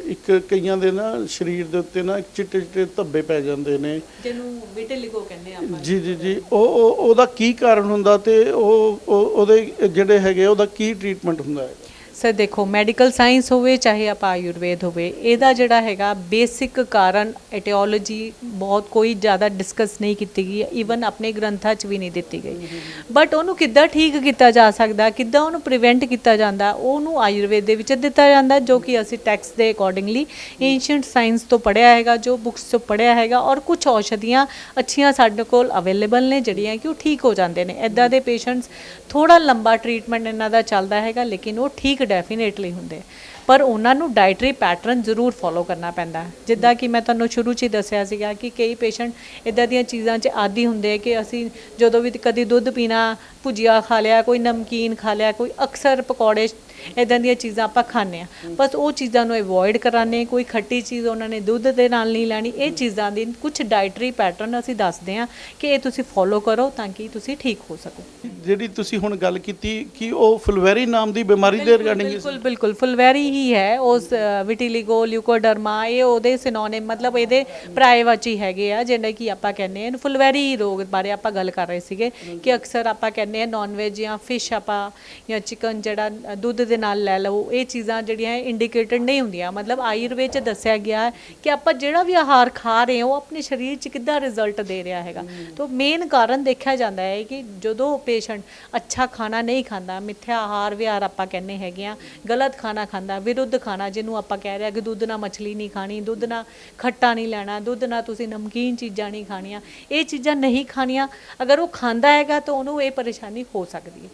ਇੱਕ ਕਈਆਂ ਦੇ ਨਾ ਸਰੀਰ ਦੇ ਉੱਤੇ ਨਾ ਚਿੱਟੇ ਚਿੱਟੇ ਧੱਬੇ ਪੈ ਜਾਂਦੇ ਨੇ। ਜਿਹਨੂੰ ਵਿਟਿਲਿਗੋ ਕਹਿੰਦੇ ਆ ਜੀ ਜੀ ਜੀ। ਉਹ ਉਹ- ਉਹਦਾ ਕੀ ਕਾਰਨ ਹੁੰਦਾ ਤੇ ਉਹ ਉਹ- ਉਹਦੇ ਜਿਹੜੇ ਹੈਗੇ ਉਹਦਾ ਕੀ ਟ੍ਰੀਟਮੈਂਟ ਹੁੰਦਾ ਹੈ? ਸਰ, ਦੇਖੋ ਮੈਡੀਕਲ ਸਾਇੰਸ ਹੋਵੇ, ਚਾਹੇ ਆਪਾਂ ਆਯੁਰਵੇਦ ਹੋਵੇ, ਇਹਦਾ ਜਿਹੜਾ ਹੈਗਾ ਬੇਸਿਕ ਕਾਰਨ ਐਟੀਓਲੋਜੀ ਬਹੁਤ ਕੋਈ ਜ਼ਿਆਦਾ ਡਿਸਕਸ ਨਹੀਂ ਕੀਤੀ ਗਈ ਈਵਨ ਆਪਣੇ ਗ੍ਰੰਥਾਂ 'ਚ ਵੀ ਨਹੀਂ ਦਿੱਤੀ ਗਈ। ਬਟ ਉਹਨੂੰ ਕਿੱਦਾਂ ਠੀਕ ਕੀਤਾ ਜਾ ਸਕਦਾ, ਕਿੱਦਾਂ ਉਹਨੂੰ ਪ੍ਰੀਵੈਂਟ ਕੀਤਾ ਜਾਂਦਾ, ਉਹਨੂੰ ਆਯੁਰਵੇਦ ਦੇ ਵਿੱਚ ਦਿੱਤਾ ਜਾਂਦਾ, ਜੋ ਕਿ ਅਸੀਂ ਟੈਕਸ ਦੇ ਅਕੋਰਡਿੰਗਲੀ ਏਂਸ਼ੀਅੰਟ ਸਾਇੰਸ ਤੋਂ ਪੜਿਆ ਹੈਗਾ, ਜੋ ਬੁੱਕਸ ਤੋਂ ਪੜਿਆ ਹੈਗਾ, ਔਰ ਕੁਝ ਔਸ਼ਧੀਆਂ ਅੱਛੀਆਂ ਸਾਡੇ ਕੋਲ ਅਵੇਲੇਬਲ ਨੇ, ਜਿਹੜੀਆਂ ਕਿ ਉਹ ਠੀਕ ਹੋ ਜਾਂਦੇ ਨੇ। ਇਦਾਂ ਦੇ ਪੇਸ਼ੈਂਟਸ ਥੋੜਾ ਲੰਬਾ ਟ੍ਰੀਟਮੈਂਟ ਇਹਨਾਂ ਦਾ ਚੱਲਦਾ ਹੈਗਾ, ਲੇਕਿਨ ਉਹ ਠੀਕ ਡੈਫੀਨੇਟਲੀ ਹੁੰਦੇ ਪਰ ਉਹਨਾਂ ਨੂੰ ਡਾਈਟਰੀ ਪੈਟਰਨ ਜ਼ਰੂਰ ਫੋਲੋ ਕਰਨਾ ਪੈਂਦਾ ਜਿੱਦਾਂ ਕਿ ਮੈਂ ਤੁਹਾਨੂੰ ਸ਼ੁਰੂ 'ਚ ਹੀ ਦੱਸਿਆ ਸੀਗਾ ਕਿ ਕਈ ਪੇਸ਼ੈਂਟ ਇਦਾਂ ਦੀਆਂ ਚੀਜ਼ਾਂ 'ਚ ਆਦੀ ਹੁੰਦੇ ਕਿ ਅਸੀਂ ਜਦੋਂ ਵੀ ਕਦੀ ਦੁੱਧ ਪੀਣਾ, ਭੁਜੀਆ ਖਾ ਲਿਆ, ਕੋਈ ਨਮਕੀਨ ਖਾ ਲਿਆ, ਕੋਈ ਅਕਸਰ ਪਕੌੜੇ ਇਦਾਂ ਦੀਆਂ ਚੀਜ਼ਾਂ ਆਪਾਂ ਖਾਂਦੇ ਆ ਬਸ ਉਹ ਚੀਜ਼ਾਂ ਨੂੰ ਅਵੋਇਡ ਕਰਾਣੇ ਕੋਈ ਖੱਟੀ ਚੀਜ਼ ਉਹਨਾਂ ਨੇ ਦੁੱਧ ਦੇ ਨਾਲ ਨਹੀਂ ਲੈਣੀ। ਇਹ ਚੀਜ਼ਾਂ ਦੀ ਕੁਝ ਡਾਈਟਰੀ ਪੈਟਰਨ ਅਸੀਂ ਦੱਸਦੇ ਆ ਕਿ ਇਹ ਤੁਸੀਂ ਫੋਲੋ ਕਰੋ ਤਾਂ ਕਿ ਤੁਸੀਂ ਠੀਕ ਹੋ ਸਕੋ। ਜਿਹੜੀ ਤੁਸੀਂ ਹੁਣ ਗੱਲ ਕੀਤੀ ਕਿ ਉਹ ਫੁਲਵੈਰੀ ਨਾਮ ਦੀ ਬਿਮਾਰੀ ਦੇ ਰਿਗਾਰਡਿੰਗ ਬਿਲਕੁਲ ਬਿਲਕੁਲ। ਫੁਲਵੈਰੀ ਹੀ ਹੈ। ਉਸ ਵਿਟਿਲਿਗੋ ਲਿਊਕੋਡਰਮਾ ਇਹ ਉਹਦੇ ਸਿਨੋਨਿਮ ਮਤਲਬ ਇਹਦੇ ਪ੍ਰਾਇਵਾਚੀ ਹੈਗੇ ਆ ਜਿਹੜੇ ਕਿ ਆਪਾਂ ਕਹਿੰਦੇ ਆ ਫੁਲਵੈਰੀ ਰੋਗ ਬਾਰੇ ਆਪਾਂ ਗੱਲ ਕਰ ਰਹੇ ਸੀਗੇ ਕਿ ਅਕਸਰ ਆਪਾਂ ਕਹਿੰਦੇ ਆ ਨਾਨ ਵੈਜ ਜਾਂ ਫਿਸ਼ ਆਪਾਂ ਜਾਂ ਚਿਕਨ ਜਿਹੜਾ ਦੁੱਧ ਦੇ ਨਾਲ ਲੈ ਲਓ ਇਹ ਚੀਜ਼ਾਂ ਜਿਹੜੀਆਂ ਇੰਡੀਕੇਟਡ ਨਹੀਂ ਹੁੰਦੀਆਂ। ਮਤਲਬ ਆਯੁਰਵੇਦ ਚ ਦੱਸਿਆ ਗਿਆ ਕਿ ਆਪਾਂ ਜਿਹੜਾ ਵੀ ਆਹਾਰ ਖਾ ਰਹੇ ਹਾਂ ਉਹ ਆਪਣੇ ਸਰੀਰ 'ਚ ਕਿੱਦਾਂ ਰਿਜ਼ਲਟ ਦੇ ਰਿਹਾ ਹੈਗਾ। ਤੋਂ ਮੇਨ ਕਾਰਨ ਦੇਖਿਆ ਜਾਂਦਾ ਹੈ ਕਿ ਜਦੋਂ ਪੇਸ਼ੈਂਟ ਅੱਛਾ ਖਾਣਾ ਨਹੀਂ ਖਾਂਦਾ ਮਿੱਠਾ ਆਹਾਰ ਵਿਹਾਰ ਆਪਾਂ ਕਹਿੰਦੇ ਹੈਗੇ ਆ ਗਲਤ ਖਾਣਾ ਖਾਂਦਾ ਵਿਰੁੱਧ ਖਾਣਾ ਜਿਹਨੂੰ ਆਪਾਂ ਕਹਿ ਰਹੇ ਆ ਕਿ ਦੁੱਧ ਨਾਲ ਮੱਛਲੀ ਨਹੀਂ ਖਾਣੀ ਦੁੱਧ ਨਾਲ ਖੱਟਾ ਨਹੀਂ ਲੈਣਾ ਦੁੱਧ ਨਾਲ ਤੁਸੀਂ ਨਮਕੀਨ ਚੀਜ਼ਾਂ ਨਹੀਂ ਖਾਣੀਆਂ ਇਹ ਚੀਜ਼ਾਂ ਨਹੀਂ ਖਾਣੀਆਂ ਅਗਰ ਉਹ ਖਾਂਦਾ ਹੈਗਾ ਤਾਂ ਉਹਨੂੰ ਇਹ ਪਰੇਸ਼ਾਨੀ ਹੋ ਸਕਦੀ ਹੈ।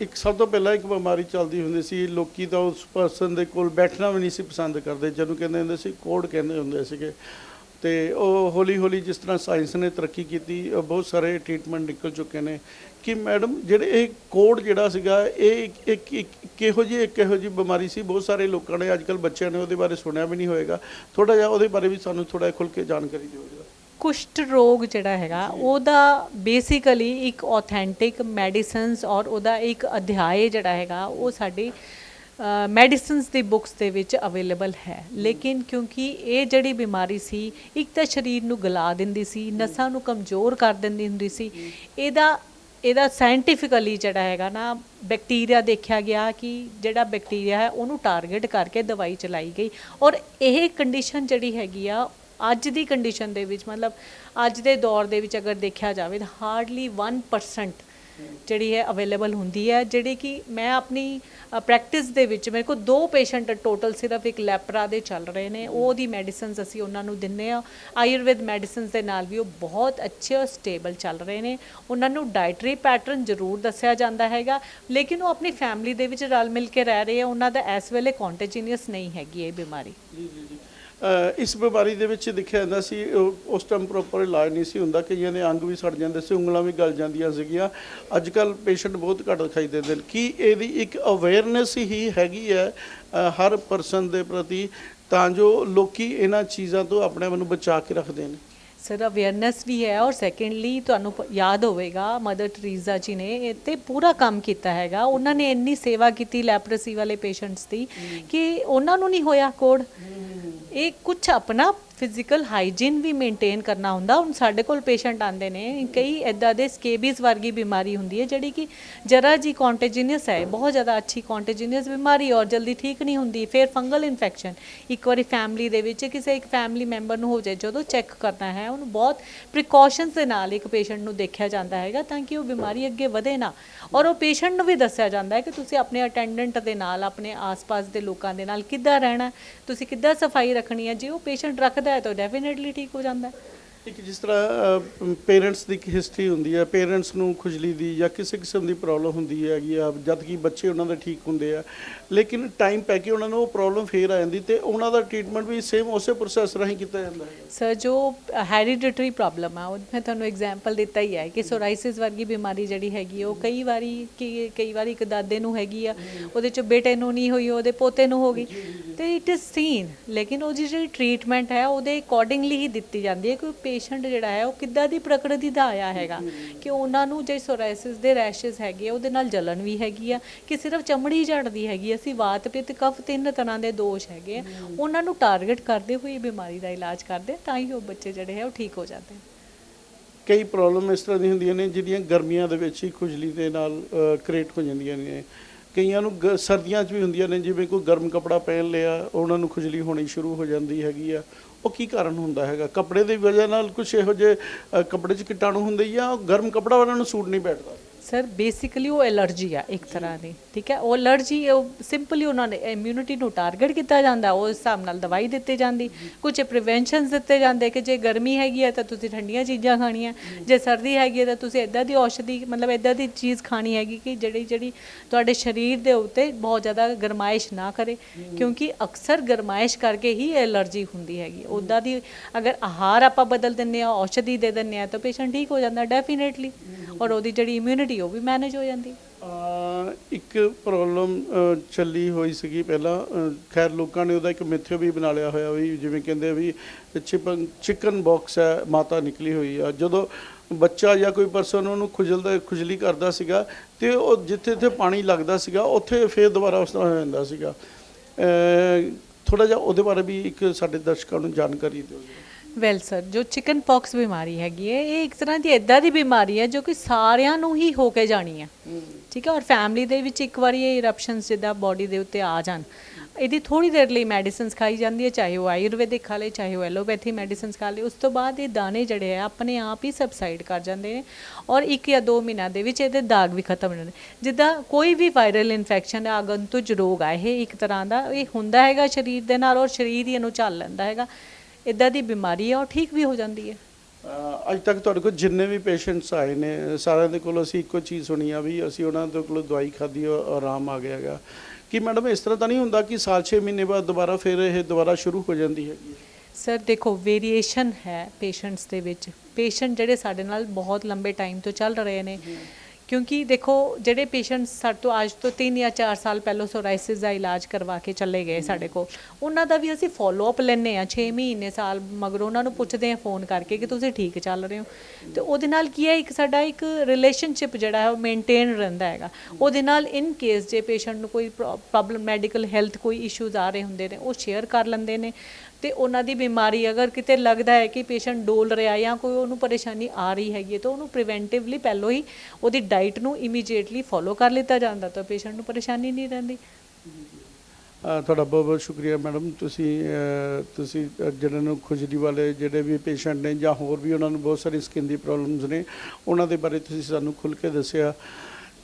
ਇੱਕ ਸਭ ਤੋਂ ਪਹਿਲਾਂ ਇੱਕ ਬਿਮਾਰੀ ਚੱਲਦੀ ਹੁੰਦੀ ਸੀ, ਲੋਕੀ ਤਾਂ ਉਸ ਪਰਸਨ ਦੇ ਕੋਲ ਬੈਠਣਾ ਵੀ ਨਹੀਂ ਸੀ ਪਸੰਦ ਕਰਦੇ, ਜਿਹਨੂੰ ਕਹਿੰਦੇ ਹੁੰਦੇ ਸੀ ਕੋਡ ਕਹਿੰਦੇ ਹੁੰਦੇ ਸੀਗੇ। ਤੇ ਉਹ ਹੌਲੀ ਹੌਲੀ ਜਿਸ ਤਰ੍ਹਾਂ ਸਾਇੰਸ ਨੇ ਤਰੱਕੀ ਕੀਤੀ ਬਹੁਤ ਸਾਰੇ ਟ੍ਰੀਟਮੈਂਟ ਨਿਕਲ ਚੁੱਕੇ ਨੇ ਕਿ ਮੈਡਮ ਜਿਹੜੇ ਇਹ ਕੋਡ ਜਿਹੜਾ ਸੀਗਾ, ਇਹ ਇੱਕ- ਇੱਕ ਇੱਕ ਕਿਹੋ ਜਿਹੀ ਇੱਕ ਇਹੋ ਜਿਹੀ ਬਿਮਾਰੀ ਸੀ? ਬਹੁਤ ਸਾਰੇ ਲੋਕਾਂ ਨੇ ਅੱਜਕੱਲ ਬੱਚਿਆਂ ਨੇ ਉਹਦੇ ਬਾਰੇ ਸੁਣਿਆ ਵੀ ਨਹੀਂ ਹੋਏਗਾ। ਥੋੜਾ ਜਿਹਾ ਉਹਦੇ ਬਾਰੇ ਵੀ ਸਾਨੂੰ ਥੋੜਾ ਖੁੱਲ ਕੇ ਜਾਣਕਾਰੀ ਦਿਓ ਕੁਸ਼ਟ ਰੋਗ ਜਿਹੜਾ ਹੈਗਾ ਉਹਦਾ ਬੇਸਿਕਲੀ ਇੱਕ ਆਥੈਂਟਿਕ ਮੈਡੀਸਿਨਸ ਔਰ ਉਹਦਾ ਇੱਕ ਅਧਿਆਏ ਜਿਹੜਾ ਹੈਗਾ ਉਹ ਸਾਡੀ ਮੈਡੀਸਿਨਸ ਦੀ ਬੁੱਕਸ ਦੇ ਵਿੱਚ ਅਵੇਲੇਬਲ ਹੈ। ਲੇਕਿਨ ਕਿਉਂਕਿ ਇਹ ਜਿਹੜੀ ਬਿਮਾਰੀ ਸੀ ਇੱਕ ਤਾਂ ਸਰੀਰ ਨੂੰ ਗਲਾ ਦਿੰਦੀ ਸੀ ਨਸਾਂ ਨੂੰ ਕਮਜ਼ੋਰ ਕਰ ਦਿੰਦੀ ਹੁੰਦੀ ਸੀ। ਇਹਦਾ ਇਹਦਾ ਸਾਇੰਟੀਫਿਕਲੀ ਜਿਹੜਾ ਹੈਗਾ ਨਾ ਬੈਕਟੀਰੀਆ ਦੇਖਿਆ ਗਿਆ ਕਿ ਜਿਹੜਾ ਬੈਕਟੀਰੀਆ ਹੈ ਉਹਨੂੰ ਟਾਰਗੇਟ ਕਰਕੇ ਦਵਾਈ ਚਲਾਈ ਗਈ। ਔਰ ਇਹ ਕੰਡੀਸ਼ਨ ਜਿਹੜੀ ਹੈਗੀ ਆ ਅੱਜ ਦੀ ਕੰਡੀਸ਼ਨ ਦੇ ਵਿੱਚ, ਮਤਲਬ ਅੱਜ ਦੇ ਦੌਰ ਦੇ ਵਿੱਚ ਅਗਰ ਦੇਖਿਆ ਜਾਵੇ ਤਾਂ ਹਾਰਡਲੀ 1% ਜਿਹੜੀ ਹੈ ਅਵੇਲੇਬਲ ਹੁੰਦੀ ਹੈ, ਜਿਹੜੀ ਕਿ ਮੈਂ ਆਪਣੀ ਪ੍ਰੈਕਟਿਸ ਦੇ ਵਿੱਚ ਮੇਰੇ ਕੋਲ ਦੋ ਪੇਸ਼ੈਂਟ ਟੋਟਲ ਸਿਰਫ ਇੱਕ ਲੈਪਰਾ ਦੇ ਚੱਲ ਰਹੇ ਨੇ ਉਹਦੀ ਮੈਡੀਸਿਨਸ ਅਸੀਂ ਉਹਨਾਂ ਨੂੰ ਦਿੰਨੇ ਆ ਆਯੁਰਵੇਦ ਮੈਡੀਸਿਨਸ ਦੇ ਨਾਲ ਵੀ ਉਹ ਬਹੁਤ ਅੱਛੇ ਔਰ ਸਟੇਬਲ ਚੱਲ ਰਹੇ ਨੇ, ਉਹਨਾਂ ਨੂੰ ਡਾਈਟਰੀ ਪੈਟਰਨ ਜ਼ਰੂਰ ਦੱਸਿਆ ਜਾਂਦਾ ਹੈਗਾ, ਲੇਕਿਨ ਉਹ ਆਪਣੀ ਫੈਮਿਲੀ ਦੇ ਵਿੱਚ ਰਲ ਮਿਲ ਕੇ ਰਹਿ ਰਹੇ ਆ, ਉਹਨਾਂ ਦਾ ਇਸ ਵੇਲੇ ਕੰਟੀਜੀਨੀਅਸ ਨਹੀਂ ਹੈਗੀ ਇਹ ਬਿਮਾਰੀ। ਜੀ ਜੀ ਜੀ। ਇਸ ਬਿਮਾਰੀ ਦੇ ਵਿੱਚ ਦੇਖਿਆ ਜਾਂਦਾ ਸੀ ਉਸ ਟਾਈਮ ਪ੍ਰੋਪਰ ਇਲਾਜ ਨਹੀਂ ਸੀ ਹੁੰਦਾ, ਕਈਆਂ ਦੇ ਅੰਗ ਵੀ ਸੜ ਜਾਂਦੇ ਸੀ, ਉਂਗਲਾਂ ਵੀ ਗਲ ਜਾਂਦੀਆਂ ਸੀਗੀਆਂ। ਅੱਜ ਕੱਲ ਪੇਸ਼ੈਂਟ ਬਹੁਤ ਘੱਟ ਦਿਖਾਈ ਦਿੰਦੇ ਨੇ। ਕੀ ਇਹਦੀ ਇੱਕ ਅਵੇਅਰਨੈਸ ਹੀ ਹੈਗੀ ਹੈ ਹਰ ਪਰਸਨ ਦੇ ਪ੍ਰਤੀ, ਤਾਂ ਜੋ ਲੋਕੀ ਇਹਨਾਂ ਚੀਜ਼ਾਂ ਤੋਂ ਆਪਣੇ ਆਪ ਨੂੰ ਬਚਾ ਕੇ ਰੱਖਦੇ ਨੇ? ਸਰ ਅਵੇਅਰਨੈਸ ਵੀ ਹੈ ਔਰ ਸੈਕੰਡਲੀ ਤੁਹਾਨੂੰ ਪ- ਯਾਦ ਹੋਵੇਗਾ ਮਦਰ ਟਰੀਜ਼ਾ ਜੀ ਨੇ ਤੇ ਪੂਰਾ ਕੰਮ ਕੀਤਾ ਹੈਗਾ। ਉਹਨਾਂ ਨੇ ਇੰਨੀ ਸੇਵਾ ਕੀਤੀ ਲੈਪਰਸੀ ਵਾਲੇ ਪੇਸ਼ੈਂਟਸ ਦੀ ਕਿ ਉਹਨਾਂ ਨੂੰ ਨਹੀਂ ਹੋਇਆ ਕੋਡ। ਇਹ ਕੁਝ ਆਪਣਾ ਫਿਜ਼ੀਕਲ ਹਾਈਜੀਨ ਵੀ ਮੇਨਟੇਨ ਕਰਨਾ ਹੁੰਦਾ, ਹੁਣ ਸਾਡੇ ਕੋਲ ਪੇਸ਼ੈਂਟ ਆਉਂਦੇ ਨੇ, ਕਈ ਇਦਾਂ ਦੇ ਸਕੇਬੀਜ਼ ਵਰਗੀ ਬਿਮਾਰੀ ਹੁੰਦੀ ਹੈ, ਜਿਹੜੀ ਕਿ ਜਰਾ ਜੀ ਕੰਟੇਜੀਨੀਅਸ ਹੈ, ਬਹੁਤ ਜ਼ਿਆਦਾ ਅੱਛੀ ਕੰਟੇਜੀਨੀਅਸ ਬਿਮਾਰੀ ਔਰ ਜਲਦੀ ਠੀਕ ਨਹੀਂ ਹੁੰਦੀ, ਫਿਰ ਫੰਗਲ ਇਨਫੈਕਸ਼ਨ ਇੱਕ ਵਾਰੀ ਫੈਮਿਲੀ ਦੇ ਵਿੱਚ ਕਿਸੇ ਇੱਕ ਫੈਮਿਲੀ ਮੈਂਬਰ ਨੂੰ ਹੋ ਜਾਏ, ਜਦੋਂ ਚੈੱਕ ਕਰਨਾ ਹੈ, ਉਹਨੂੰ ਬਹੁਤ ਪ੍ਰੀਕਾਸ਼ਨਸ ਦੇ ਨਾਲ ਇੱਕ ਪੇਸ਼ੈਂਟ ਨੂੰ ਦੇਖਿਆ ਜਾਂਦਾ ਹੈਗਾ, ਤਾਂ ਕਿ ਉਹ ਬਿਮਾਰੀ ਅੱਗੇ ਵਧੇ ਨਾ। ਔਰ ਉਹ ਪੇਸ਼ੈਂਟ ਨੂੰ ਵੀ ਦੱਸਿਆ ਜਾਂਦਾ ਹੈ ਕਿ ਤੁਸੀਂ ਆਪਣੇ ਅਟੈਂਡੈਂਟ ਦੇ ਨਾਲ, ਆਪਣੇ ਆਸ-ਪਾਸ ਦੇ ਲੋਕਾਂ ਦੇ ਨਾਲ ਕਿੱਦਾਂ ਰਹਿਣਾ, ਤੁਸੀਂ ਕਿੱਦਾਂ ਸਫ਼ਾਈ ਰੱਖਣੀ ਹੈ, ਜੇ ਉਹ ਪੇਸ਼ੈਂਟ ਰੱਖਦਾ ਹੈ ਤਾਂ ਡੈਫੀਨਿਟਲੀ ਠੀਕ ਹੋ ਜਾਂਦਾ ਹੈ। ਇੱਕ ਜਿਸ ਤਰ੍ਹਾਂ ਪੇਰੈਂਟਸ ਦੀ ਇੱਕ ਹਿਸਟਰੀ ਹੁੰਦੀ ਹੈ ਪੇਰੈਂਟਸ ਨੂੰ ਖੁਜਲੀ ਦੀ ਜਾਂ ਕਿਸੇ ਕਿਸਮ ਦੀ ਪ੍ਰੋਬਲਮ ਹੁੰਦੀ ਹੈਗੀ ਆ ਜਦ ਕਿ ਬੱਚੇ ਉਹਨਾਂ ਦੇ ਠੀਕ ਹੁੰਦੇ ਆ ਲੇਕਿਨ ਟਾਈਮ ਪੈ ਕੇ ਉਹਨਾਂ ਨੂੰ ਉਹ ਪ੍ਰੋਬਲਮ ਫੇਰ ਆ ਜਾਂਦੀ ਤੇ ਉਹਨਾਂ ਦਾ ਟ੍ਰੀਟਮੈਂਟ ਵੀ ਸੇਮ ਉਸੇ ਪ੍ਰੋਸੈਸ ਰਾਹੀਂ ਕੀਤਾ ਜਾਂਦਾ ਹੈ। ਸਰ ਜੋ ਹੈਰੀਡਿਟਰੀ ਪ੍ਰੋਬਲਮ ਆ ਉਹ ਮੈਂ ਤੁਹਾਨੂੰ ਐਗਜ਼ਾਮਪਲ ਦਿੱਤਾ ਹੀ ਹੈ ਕਿ ਸੋਰਾਇਸਿਸ ਵਰਗੀ ਬਿਮਾਰੀ ਜਿਹੜੀ ਹੈਗੀ ਆ, ਉਹ ਕਈ ਵਾਰੀ ਕਈ ਵਾਰੀ ਇੱਕ ਦਾਦੇ ਨੂੰ ਹੈਗੀ ਆ ਉਹਦੇ ਚ ਬੇਟੇ ਨੂੰ ਨਹੀਂ ਹੋਈ ਉਹਦੇ ਪੋਤੇ ਨੂੰ ਹੋ ਗਈ ਤੇ ਇਟ ਇਜ਼ ਸੀਨ ਲੇਕਿਨ ਉਹ ਜਿਹੜੀ ਟ੍ਰੀਟਮੈਂਟ ਹੈ ਉਹਦੇ ਅਕੋਰਡਿੰਗਲੀ ਹੀ ਦਿੱਤੀ ਜਾਂਦੀ ਹੈ ਕਿ ਪੇਸ਼ੈਂਟ ਜਿਹੜਾ ਹੈ, ਉਹ ਕਿੱਦਾਂ ਦੀ ਪ੍ਰਕਿਰਤੀ ਦਾ ਆਇਆ ਹੈਗਾ? ਕਿ ਉਹਨਾਂ ਨੂੰ ਜੇ ਸੋਰਾਇਸਿਸ ਦੇ ਰੈਸ਼ਸ ਹੈਗੇ, ਉਹਦੇ ਨਾਲ ਜਲਨ ਵੀ ਹੈਗੀ ਆ, ਕਿ ਸਿਰਫ ਚਮੜੀ ਝੜਦੀ ਹੈਗੀ ਅਸੀਂ ਵਾਤ, ਪਿੱਤ, ਕਫ ਤਿੰਨ ਤਰ੍ਹਾਂ ਦੇ ਦੋਸ਼ ਹੈਗੇ ਆ। ਉਹਨਾਂ ਨੂੰ ਟਾਰਗੇਟ ਕਰਦੇ ਹੋਏ ਬਿਮਾਰੀ ਦਾ ਇਲਾਜ ਕਰਦੇ ਤਾਂ ਹੀ ਉਹ ਬੱਚੇ ਜਿਹੜੇ ਹੈ, ਉਹ ਠੀਕ ਹੋ ਜਾਂਦੇ ਨੇ ਕਈ ਪ੍ਰੋਬਲਮ ਇਸ ਤਰ੍ਹਾਂ ਦੀਆਂ ਹੁੰਦੀਆਂ ਨੇ, ਜਿਹੜੀਆਂ ਗਰਮੀਆਂ ਦੇ ਵਿੱਚ ਹੀ ਖੁਜਲੀ ਦੇ ਨਾਲ ਕ੍ਰੀਏਟ ਹੋ ਜਾਂਦੀਆਂ ਨੇ। ਕਈਆਂ ਨੂੰ ਸਰਦੀਆਂ 'ਚ ਵੀ ਹੁੰਦੀਆਂ ਨੇ, ਜਿਵੇਂ ਕੋਈ ਗਰਮ ਕਪੜਾ ਪਹਿਨ ਲਿਆ, ਉਹਨਾਂ ਨੂੰ ਖੁਜਲੀ ਹੋਣੀ ਸ਼ੁਰੂ ਹੋ ਜਾਂਦੀ ਹੈਗੀ ਆ। ਉਹ ਕੀ ਕਾਰਨ ਹੁੰਦਾ ਹੈਗਾ? ਕੱਪੜੇ ਦੀ ਵਜ੍ਹਾ ਨਾਲ ਕੁਝ ਇਹੋ ਜਿਹੇ ਅ, ਕੱਪੜੇ 'ਚ ਕੀਟਾਣੂ ਹੁੰਦੇ ਜਾਂ ਗਰਮ ਕੱਪੜਾ ਉਹਨਾਂ ਨੂੰ ਸੂਟ ਨਹੀਂ ਬੈਠਦਾ? ਸਰ ਬੇਸਿਕਲੀ ਉਹ ਐਲਰਜੀ ਆ ਇੱਕ ਤਰ੍ਹਾਂ ਦੀ। ਠੀਕ ਹੈ? ਉਹ ਐਲਰਜੀ ਉਹ ਸਿੰਪਲੀ ਉਹਨਾਂ ਨੇ ਇਮਿਊਨਿਟੀ ਨੂੰ ਟਾਰਗੇਟ ਕੀਤਾ ਜਾਂਦਾ ਉਸ ਹਿਸਾਬ ਨਾਲ ਦਵਾਈ ਦਿੱਤੀ ਜਾਂਦੀ। ਕੁਝ ਪ੍ਰੀਵੈਂਸ਼ਨਸ ਦਿੱਤੇ ਜਾਂਦੇ ਕਿ ਜੇ ਗਰਮੀ ਹੈਗੀ ਹੈ ਤਾਂ ਤੁਸੀਂ ਠੰਡੀਆਂ ਚੀਜ਼ਾਂ ਖਾਣੀਆਂ, ਜੇ ਸਰਦੀ ਹੈਗੀ ਹੈ ਤਾਂ ਤੁਸੀਂ ਇਦਾਂ ਦੀ ਔਸ਼ਧੀ, ਮਤਲਬ ਇਦਾਂ ਦੀ ਚੀਜ਼ ਖਾਣੀ ਹੈਗੀ ਕਿ ਜਿਹੜੀ ਜਿਹੜੀ ਤੁਹਾਡੇ ਸਰੀਰ ਦੇ ਉੱਤੇ ਬਹੁਤ ਜ਼ਿਆਦਾ ਗਰਮਾਇਸ਼ ਨਾ ਕਰੇ। ਕਿਉਂਕਿ ਅਕਸਰ ਗਰਮਾਇਸ਼ ਕਰਕੇ ਹੀ ਐਲਰਜੀ ਹੁੰਦੀ ਹੈਗੀ। ਉੱਦਾਂ ਦੀ ਅਗਰ ਆਹਾਰ ਆਪਾਂ ਬਦਲ ਦਿੰਨੇ ਆ ਔਸ਼ਧੀ ਦੇ ਦਿੰਨੇ ਆ ਤਾਂ ਪੇਸ਼ੈਂਟ ਠੀਕ ਹੋ ਜਾਂਦਾ ਡੈਫੀਨੇਟਲੀ ਔਰ ਉਹਦੀ ਜਿਹੜੀ ਇਮਿਊਨਿਟੀ ਉਹ ਵੀ ਮੈਨੇਜ ਹੋ ਜਾਂਦੀ। ਇੱਕ ਪ੍ਰੋਬਲਮ ਚੱਲੀ ਹੋਈ ਸੀਗੀ ਪਹਿਲਾਂ। ਖੈਰ, ਲੋਕਾਂ ਨੇ ਉਹਦਾ ਇੱਕ ਮਿਥਿਓ ਵੀ ਬਣਾ ਲਿਆ ਹੋਇਆ ਵੀ ਜਿਵੇਂ ਕਹਿੰਦੇ ਵੀ ਚਿਪਨ ਚਿਕਨ ਬਾਕਸ ਹੈ, ਮਾਤਾ ਨਿਕਲੀ ਹੋਈ ਆ। ਜਦੋਂ ਬੱਚਾ ਜਾਂ ਕੋਈ ਪਰਸਨ ਉਹਨੂੰ ਖੁਜਲਦਾ, ਖੁਜਲੀ ਕਰਦਾ ਸੀਗਾ ਤੇ ਉਹ ਜਿੱਥੇ ਜਿੱਥੇ ਪਾਣੀ ਲੱਗਦਾ ਸੀਗਾ, ਉੱਥੇ ਫੇਰ ਦੁਬਾਰਾ ਉਸ ਤਰ੍ਹਾਂ ਹੋ ਜਾਂਦਾ ਸੀਗਾ। ਥੋੜਾ ਜਿਹਾ ਉਹਦੇ ਬਾਰੇ ਵੀ ਇੱਕ ਸਾਡੇ ਦਰਸ਼ਕਾਂ ਨੂੰ ਜਾਣਕਾਰੀ ਦਿਓ। ਜੀ। ਵੈਲ ਸਰ ਜੋ ਚਿਕਨ ਪੌਕਸ ਬਿਮਾਰੀ ਹੈਗੀ ਹੈ ਇਹ ਇੱਕ ਤਰ੍ਹਾਂ ਦੀ ਇਦਾਂ ਦੀ ਬਿਮਾਰੀ ਹੈ ਜੋ ਕਿ ਸਾਰਿਆਂ ਨੂੰ ਹੀ ਹੋ ਕੇ ਜਾਣੀ ਹੈ। ਠੀਕ ਹੈ ਔਰ ਫੈਮਿਲੀ ਦੇ ਵਿੱਚ ਇੱਕ ਵਾਰੀ ਇਹ ਇਰਪਸ਼ਨਸ ਜਿੱਦਾਂ ਬਾਡੀ ਦੇ ਉੱਤੇ ਆ ਜਾਣ ਇਹਦੀ ਥੋੜੀ ਦੇਰ ਲਈ ਮੈਡੀਸਿਨਸ ਖਾਈ ਜਾਂਦੀ ਹੈ ਚਾਹੇ ਉਹ ਆਯੁਰਵੈਦਿਕ ਖਾ ਲੇ ਚਾਹੇ ਉਹ ਐਲੋਪੈਥੀ ਮੈਡੀਸਿਨਸ ਖਾ ਲੇ ਉਸ ਤੋਂ ਬਾਅਦ ਇਹ ਦਾਣੇ ਜਿਹੜੇ ਆ ਆਪਣੇ ਆਪ ਹੀ ਸਬਸਾਈਡ ਕਰ ਜਾਂਦੇ ਨੇ ਔਰ ਇੱਕ ਜਾਂ ਦੋ ਮਹੀਨਾ ਦੇ ਵਿੱਚ ਇਹਦੇ ਦਾਗ ਵੀ ਖਤਮ ਹੋ ਜਾਂਦੇ ਜਿੱਦਾਂ ਕੋਈ ਵੀ ਵਾਇਰਲ ਇਨਫੈਕਸ਼ਨ ਹੈ ਆਗੰਤੁਜ ਰੋਗ ਆ ਇਹ ਇੱਕ ਤਰ੍ਹਾਂ ਦਾ ਇਹ ਹੁੰਦਾ ਹੈਗਾ ਸਰੀਰ ਦੇ ਨਾਲ ਔਰ ਸਰੀਰ ਹੀ ਇਹਨੂੰ ਝੱਲ ਲੈਂਦਾ ਹੈਗਾ। ਇਦਾਂ ਦੀ ਬਿਮਾਰੀ ਹੈ ਉਹ ਠੀਕ ਵੀ ਹੋ ਜਾਂਦੀ ਹੈ। ਅੱਜ ਤੱਕ ਤੁਹਾਡੇ ਕੋਲ ਜਿੰਨੇ ਵੀ ਪੇਸ਼ੈਂਟਸ ਆਏ ਨੇ ਸਾਰਿਆਂ ਦੇ ਕੋਲ ਅਸੀਂ ਇੱਕੋ ਚੀਜ਼ ਸੁਣੀ ਆ ਵੀ ਅਸੀਂ ਉਹਨਾਂ ਦੇ ਕੋਲ ਦਵਾਈ ਖਾਧੀ ਔਰ ਆਰਾਮ ਆ ਗਿਆ ਹੈਗਾ। ਕਿ ਮੈਡਮ ਇਸ ਤਰ੍ਹਾਂ ਤਾਂ ਨਹੀਂ ਹੁੰਦਾ ਕਿ ਸਾਲ 6 ਮਹੀਨੇ ਬਾਅਦ ਦੁਬਾਰਾ ਫਿਰ ਇਹ ਦੁਬਾਰਾ ਸ਼ੁਰੂ ਹੋ ਜਾਂਦੀ ਹੈਗੀ ਹੈ? ਸਰ ਦੇਖੋ ਵੇਰੀਏਸ਼ਨ ਹੈ ਪੇਸ਼ੈਂਟਸ ਦੇ ਵਿੱਚ। ਪੇਸ਼ੈਂਟ ਜਿਹੜੇ ਸਾਡੇ ਨਾਲ ਬਹੁਤ ਲੰਬੇ ਟਾਈਮ ਤੋਂ ਚੱਲ ਰਹੇ ਨੇ ਕਿਉਂਕਿ ਦੇਖੋ ਜਿਹੜੇ ਪੇਸ਼ੈਂਟਸ ਸਾਡੇ ਤੋਂ ਅੱਜ ਤੋਂ 3 ਜਾਂ 4 ਸਾਲ ਪਹਿਲਾਂ ਸੋਰਾਇਸਿਸ ਦਾ ਇਲਾਜ ਕਰਵਾ ਕੇ ਚੱਲੇ ਗਏ ਸਾਡੇ ਕੋਲ ਉਹਨਾਂ ਦਾ ਵੀ ਅਸੀਂ ਫਾਲੋ ਅਪ ਲੈਂਦੇ ਆ 6 ਮਹੀਨੇ ਸਾਲ ਮਗਰ ਉਹਨਾਂ ਨੂੰ ਪੁੱਛਦੇ ਆ ਫੋਨ ਕਰਕੇ ਕਿ ਤੁਸੀਂ ਠੀਕ ਚੱਲ ਰਹੇ ਹੋ। ਤੇ ਉਹਦੇ ਨਾਲ ਕੀ ਹੈ ਇੱਕ ਸਾਡਾ ਇੱਕ ਰਿਲੇਸ਼ਨਸ਼ਿਪ ਜਿਹੜਾ ਹੈ ਉਹ ਮੇਨਟੇਨ ਰਹਿੰਦਾ ਹੈਗਾ। ਉਹਦੇ ਨਾਲ ਇਨ ਕੇਸ ਜੇ ਪੇਸ਼ੈਂਟ ਨੂੰ ਕੋਈ ਪ੍ਰੋਬਲਮ ਮੈਡੀਕਲ ਹੈਲਥ ਕੋਈ ਇਸ਼ੂਜ਼ ਆ ਰਹੇ ਹੁੰਦੇ ਨੇ ਉਹ ਸ਼ੇਅਰ ਕਰ ਲੈਂਦੇ ਨੇ। ਤੇ ਉਹਨਾਂ ਦੀ ਬਿਮਾਰੀ ਅਗਰ ਕਿਤੇ ਲੱਗਦਾ ਹੈ ਕਿ ਪੇਸ਼ੈਂਟ ਡੋਲ ਰਿਹਾ ਜਾਂ ਕੋਈ ਉਹਨੂੰ ਪਰੇਸ਼ਾਨੀ ਆ ਰਹੀ ਹੈਗੀ ਹੈ, ਤਾਂ ਉਹਨੂੰ ਪ੍ਰੀਵੈਂਟਿਵਲੀ ਪਹਿਲਾਂ ਹੀ ਉਹਦੀ ਡਾਈਟ ਨੂੰ ਇਮੀਡੀਏਟਲੀ ਫੋਲੋ ਕਰ ਲਿੱਤਾ ਜਾਂਦਾ ਤਾਂ ਪੇਸ਼ੈਂਟ ਨੂੰ ਪਰੇਸ਼ਾਨੀ ਨਹੀਂ ਰਹਿੰਦੀ। ਤੁਹਾਡਾ ਬਹੁਤ ਬਹੁਤ ਸ਼ੁਕਰੀਆ ਮੈਡਮ। ਤੁਸੀਂ ਤੁਸੀਂ ਜਿਹਨਾਂ ਨੂੰ ਖੁਜਲੀ ਵਾਲੇ ਜਿਹੜੇ ਵੀ ਪੇਸ਼ੈਂਟ ਨੇ ਜਾਂ ਹੋਰ ਵੀ ਉਹਨਾਂ ਨੂੰ ਬਹੁਤ ਸਾਰੀ ਸਕਿਨ ਦੀ ਪ੍ਰੋਬਲਮਸ ਨੇ, ਉਹਨਾਂ ਦੇ ਬਾਰੇ ਤੁਸੀਂ ਸਾਨੂੰ ਖੁੱਲ੍ਹ ਕੇ ਦੱਸਿਆ।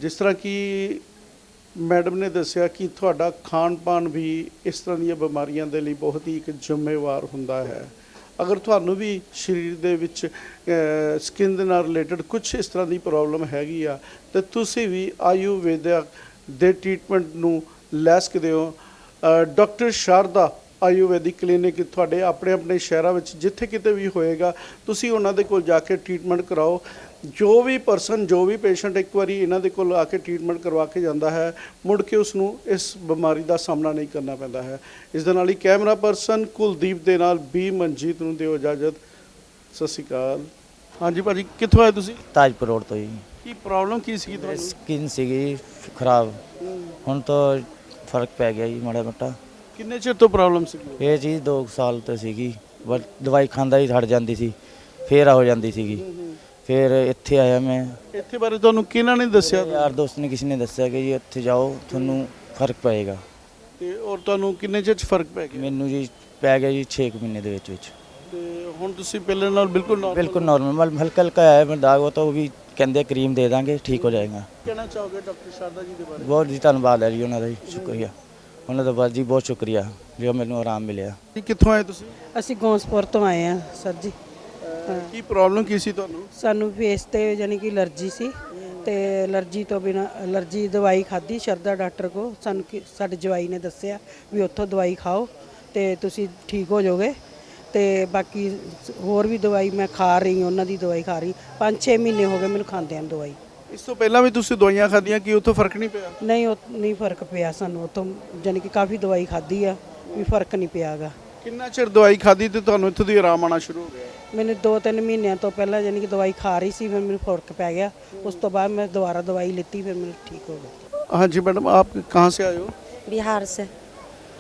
ਜਿਸ ਤਰ੍ਹਾਂ ਕਿ ਮੈਡਮ ਨੇ ਦੱਸਿਆ ਕਿ ਤੁਹਾਡਾ ਖਾਣ ਪਾਣ ਵੀ ਇਸ ਤਰ੍ਹਾਂ ਦੀਆਂ ਬਿਮਾਰੀਆਂ ਦੇ ਲਈ ਬਹੁਤ ਹੀ ਇੱਕ ਜ਼ਿੰਮੇਵਾਰ ਹੁੰਦਾ ਹੈ। ਅਗਰ ਤੁਹਾਨੂੰ ਵੀ ਸਰੀਰ ਦੇ ਵਿੱਚ ਸਕਿਨ ਦੇ ਨਾਲ ਰਿਲੇਟਡ ਕੁਝ ਇਸ ਤਰ੍ਹਾਂ ਦੀ ਪ੍ਰੋਬਲਮ ਹੈਗੀ ਆ, ਤੇ ਤੁਸੀਂ ਵੀ ਆਯੁਰਵੇਦਿਕ ਦੇ ਟ੍ਰੀਟਮੈਂਟ ਨੂੰ ਲੈ ਸਕਦੇ ਹੋ ਡਾਕਟਰ ਸ਼ਾਰਦਾ ਆਯੁਰਵੈਦਿਕ ਕਲੀਨਿਕ ਤੁਹਾਡੇ ਆਪਣੇ ਆਪਣੇ ਸ਼ਹਿਰਾਂ ਵਿੱਚ ਜਿੱਥੇ ਕਿਤੇ ਵੀ ਹੋਏਗਾ ਤੁਸੀਂ ਉਹਨਾਂ ਦੇ ਕੋਲ ਜਾ ਕੇ ਟ੍ਰੀਟਮੈਂਟ ਕਰਾਓ। ਜੋ ਵੀ ਪਰਸਨ ਜੋ ਵੀ ਪੇਸ਼ੈਂਟ ਇੱਕ ਵਾਰੀ ਇਹਨਾਂ ਦੇ ਕੋਲ ਆ ਕੇ ਟ੍ਰੀਟਮੈਂਟ ਕਰਵਾ ਕੇ ਜਾਂਦਾ ਹੈ ਮੁੜ ਕੇ ਉਸ ਨੂੰ ਇਸ ਬਿਮਾਰੀ ਦਾ ਸਾਹਮਣਾ ਨਹੀਂ ਕਰਨਾ ਪੈਂਦਾ ਹੈ। ਇਸ ਦੇ ਨਾਲ ਹੀ ਕੈਮਰਾ ਪਰਸਨ ਕੁਲਦੀਪ ਦੇ ਨਾਲ ਬੀ ਮਨਜੀਤ ਨੂੰ ਦਿਓ ਇਜਾਜ਼ਤ। ਸਤਿ ਸ਼੍ਰੀ ਅਕਾਲ। ਹਾਂਜੀ ਭਾਜੀ ਕਿੱਥੋਂ ਆਏ ਤੁਸੀਂ? ਤਾਜਪੁਰ ਰੋਡ ਤੋਂ ਜੀ। ਕੀ ਪ੍ਰੋਬਲਮ ਕੀ ਸੀ ਤੁਹਾਨੂੰ? ਸਕਿਨ ਸੀਗੀ ਖਰਾਬ। ਹੁਣ ਤਾਂ ਫ਼ਰਕ ਪੈ ਗਿਆ ਜੀ ਮਾੜਾ ਮੋਟਾ। ਕਿੰਨੇ ਚਿਰ ਤੋਂ ਪ੍ਰੋਬਲਮ ਸੀ ਇਹ ਚੀਜ਼ 2 ਸਾਲ ਤੋਂ ਸੀਗੀ। ਬਸ ਦਵਾਈ ਖਾਂਦਾ ਹੀ ਹਟ ਜਾਂਦੀ ਸੀ। ਫੇਰ ਆ ਹੋ ਜਾਂਦੀ ਸੀਗੀ। ਫਿਰ ਇੱਥੇ ਆਇਆ ਮੈਂ। ਇੱਥੇ ਬਾਰੇ ਤੁਹਾਨੂੰ ਕਿਹਨਾਂ ਨੇ ਦੱਸਿਆ? ਯਾਰ ਦੋਸਤ ਨੇ ਕਿਸੇ ਨੇ ਦੱਸਿਆ ਕਿ ਜੀ ਇੱਥੇ ਜਾਓ ਤੁਹਾਨੂੰ ਫ਼ਰਕ ਪਏਗਾ। ਤੇ ਔਰ ਤੁਹਾਨੂੰ ਕਿੰਨੇ ਚਿਰ ਫ਼ਰਕ ਪੈ ਗਿਆ? ਮੈਨੂੰ ਜੀ ਪੈ ਗਿਆ ਜੀ 6 ਮਹੀਨੇ ਦੇ ਵਿੱਚ ਵਿੱਚ। ਤੇ ਹੁਣ ਤੁਸੀਂ ਪਹਿਲੇ ਨਾਲ ਬਿਲਕੁਲ normal? ਬਿਲਕੁਲ ਨਾਰਮਲ ਹਲਕਾ ਹਲਕਾ ਆਇਆ ਮੈਂ ਦਾਗ ਤਾਂ ਉਹ ਵੀ ਕਹਿੰਦੇ ਕਰੀਮ ਦੇ ਦਾਂਗੇ ਠੀਕ ਹੋ ਜਾਏਗਾ। ਕਹਿਣਾ ਚਾਹੋਗੇ ਡਾਕਟਰ ਸ਼ਾਰਦਾ ਜੀ ਦੇ ਬਾਰੇ? ਬਹੁਤ ਜੀ ਧੰਨਵਾਦ ਹੈ ਜੀ ਉਹਨਾਂ ਦਾ ਜੀ ਸ਼ੁਕਰੀਆ। ਉਹਨਾਂ ਦਾ ਬਹੁਤ ਜੀ ਬਹੁਤ ਸ਼ੁਕਰੀਆ ਜੋ ਮੈਨੂੰ ਆਰਾਮ ਮਿਲਿਆ। ਜੀ ਕਿੱਥੋਂ ਆਏ ਤੁਸੀਂ? ਅਸੀਂ ਗੌਂਸਪੁਰ ਤੋਂ ਆਏ ਆ ਸਰ ਜੀ। ਕੀ ਪ੍ਰੋਬਲਮ ਕੀ ਸੀ ਤੁਹਾਨੂੰ? ਸਾਨੂੰ ਫੇਸ ਤੇ ਯਾਨੀ ਕਿ ਅਲਰਜੀ ਸੀ ਤੇ ਅਲਰਜੀ ਤੋਂ ਬਿਨਾ ਅਲਰਜੀ ਦਵਾਈ ਖਾਧੀ ਸ਼ਰਦਾ ਡਾਕਟਰ ਕੋ ਸਾਨੂੰ ਕਿ- ਸਾਡੇ ਜਵਾਈ ਨੇ ਦੱਸਿਆ ਵੀ ਉੱਥੋਂ ਦਵਾਈ ਖਾਓ ਤੇ ਤੁਸੀਂ ਠੀਕ ਹੋ ਜਾਓਗੇ। ਤੇ ਬਾਕੀ ਸ- ਹੋਰ ਵੀ ਦਵਾਈ ਮੈਂ ਖਾ ਰਹੀ ਹਾਂ ਉਹਨਾਂ ਦੀ ਦਵਾਈ ਖਾ ਰਹੀ। 5-6 ਮਹੀਨੇ ਹੋ ਗਏ ਮੈਨੂੰ ਖਾਂਦਿਆਂ ਨੂੰ ਦਵਾਈ। ਇਸ ਤੋਂ ਪਹਿਲਾਂ ਵੀ ਤੁਸੀਂ ਦਵਾਈਆਂ ਖਾਧੀਆਂ ਕੀ ਉੱਥੋਂ ਫਰਕ ਨਹੀਂ ਪਿਆ ਨਹੀਂ ਉਹ ਨਹੀਂ ਫਰਕ ਪਿਆ ਸਾਨੂੰ ਉੱਥੋਂ ਯਾਨੀ ਕਿ ਕਾਫੀ ਦਵਾਈ ਖਾਧੀ ਆ ਵੀ ਫਰਕ ਨਹੀਂ ਪਿਆਗਾ ਕਿੰਨਾ ਚਿਰ ਦਵਾਈ ਖਾਧੀ ਤੇ ਤੁਹਾਨੂੰ ਇੱਥੋਂ ਦੀ ਆਰਾਮ ਆਣਾ ਸ਼ੁਰੂ ਹੋ ਗਿਆ ਮੈਨੂੰ 2-3 ਮਹੀਨਿਆਂ ਤੋਂ ਪਹਿਲਾਂ ਯਾਨੀ ਕਿ ਦਵਾਈ ਖਾ ਰਹੀ ਸੀ ਫਿਰ ਮੈਨੂੰ ਫਰਕ ਪੈ ਗਿਆ ਉਸ ਤੋਂ ਬਾਅਦ ਮੈਂ ਦੁਬਾਰਾ ਦਵਾਈ ਲਿੱਤੀ ਫਿਰ ਮੈਨੂੰ ਠੀਕ ਹੋ ਗਿਆ हाँ जी मैडम आप कहाँ से आए हो बिहार से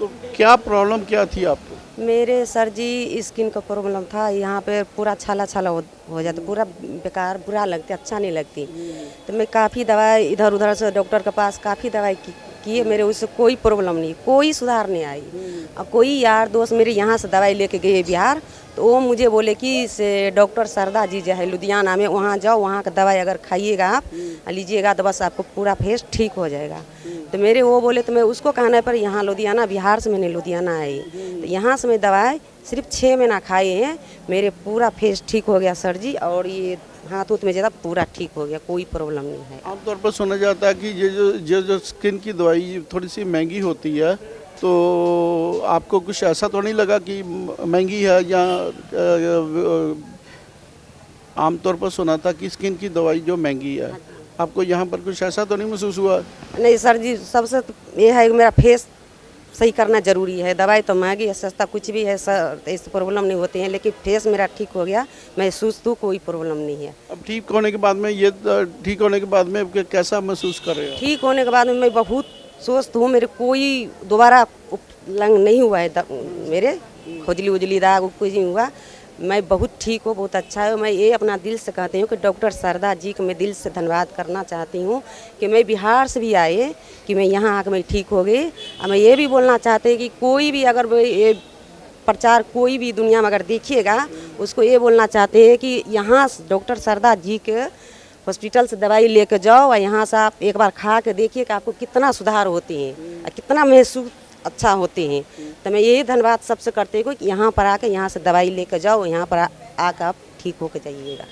तो क्या प्रॉब्लम क्या थी आपको? मेरे सर जी स्किन का प्रॉब्लम था। यहाँ पे पूरा छाला छाला हो, जाता पूरा बेकार बुरा लगता अच्छा नहीं लगती। तो मैं काफ़ी दवाई इधर उधर से डॉक्टर के पास काफ़ी दवाई की किए मेरे उससे कोई प्रॉब्लम नहीं, कोई सुधार नहीं आई। अब कोई यार दोस्त मेरे यहाँ से दवाई लेके गए बिहार तो वो मुझे बोले कि से डॉक्टर सरदा जी जो है लुधियाना में, वहाँ जाओ, वहाँ का दवाई अगर खाइएगा आप, लीजिएगा तो बस आपको पूरा फेस ठीक हो जाएगा। तो मेरे वो बोले तो मैं उसको कहना पर यहाँ लुधियाना, बिहार से मैंने लुधियाना आई। तो यहाँ से मैं दवाई सिर्फ़ छः महीना खाए हैं, मेरे पूरा फेस ठीक हो गया सर जी, और ये हाथ उथ में ज़्यादा पूरा ठीक हो गया कोई प्रॉब्लम नहीं है। आमतौर पर सुना जाता है कि ये जो ये जो स्किन की दवाई थोड़ी सी महँगी होती है तो आपको कुछ ऐसा तो नहीं लगा कि महँगी है या आमतौर पर सुना था कि स्किन की दवाई जो महँगी है। आपको यहाँ पर कुछ ऐसा तो नहीं महसूस हुआ? नहीं सर जी सबसे तो ये है कि मेरा फेस सही करना ज़रूरी है। दवाई तो महँगी है सस्ता कुछ भी है सर ऐसे प्रॉब्लम नहीं होती है लेकिन फेस मेरा ठीक हो गया मैं सुस्त हूँ कोई प्रॉब्लम नहीं है। अब ठीक होने के बाद में ये ठीक होने के बाद में कैसा महसूस कर रहे हो? ठीक होने के बाद में मैं बहुत स्वस्थ हूँ मेरे कोई दोबारा लंग नहीं हुआ है मेरे खुजली उजली दाग कुछ नहीं हुआ। मैं बहुत ठीक हूँ, बहुत अच्छा है। मैं ये अपना दिल से कहती हूँ कि डॉक्टर शारदा जी को मैं दिल से धन्यवाद करना चाहती हूँ कि मैं बिहार से भी आए, कि मैं यहाँ आकर मैं ठीक हो गई। और मैं ये भी बोलना चाहती हूँ कि कोई भी अगर ये प्रचार कोई भी दुनिया में अगर देखिएगा, उसको ये बोलना चाहते हैं कि यहाँ डॉक्टर शारदा जी के हॉस्पिटल से दवाई लेके जाओ और यहाँ से आप एक बार खा के देखिए कि आपको कितना सुधार होती है कितना महसूस अच्छा होते हैं तो मैं यही धन्यवाद सबसे करती हूँ कि यहाँ पर आके यहाँ से दवाई लेके जाओ यहाँ पर आ- आकर आप ठीक होकर जाइएगा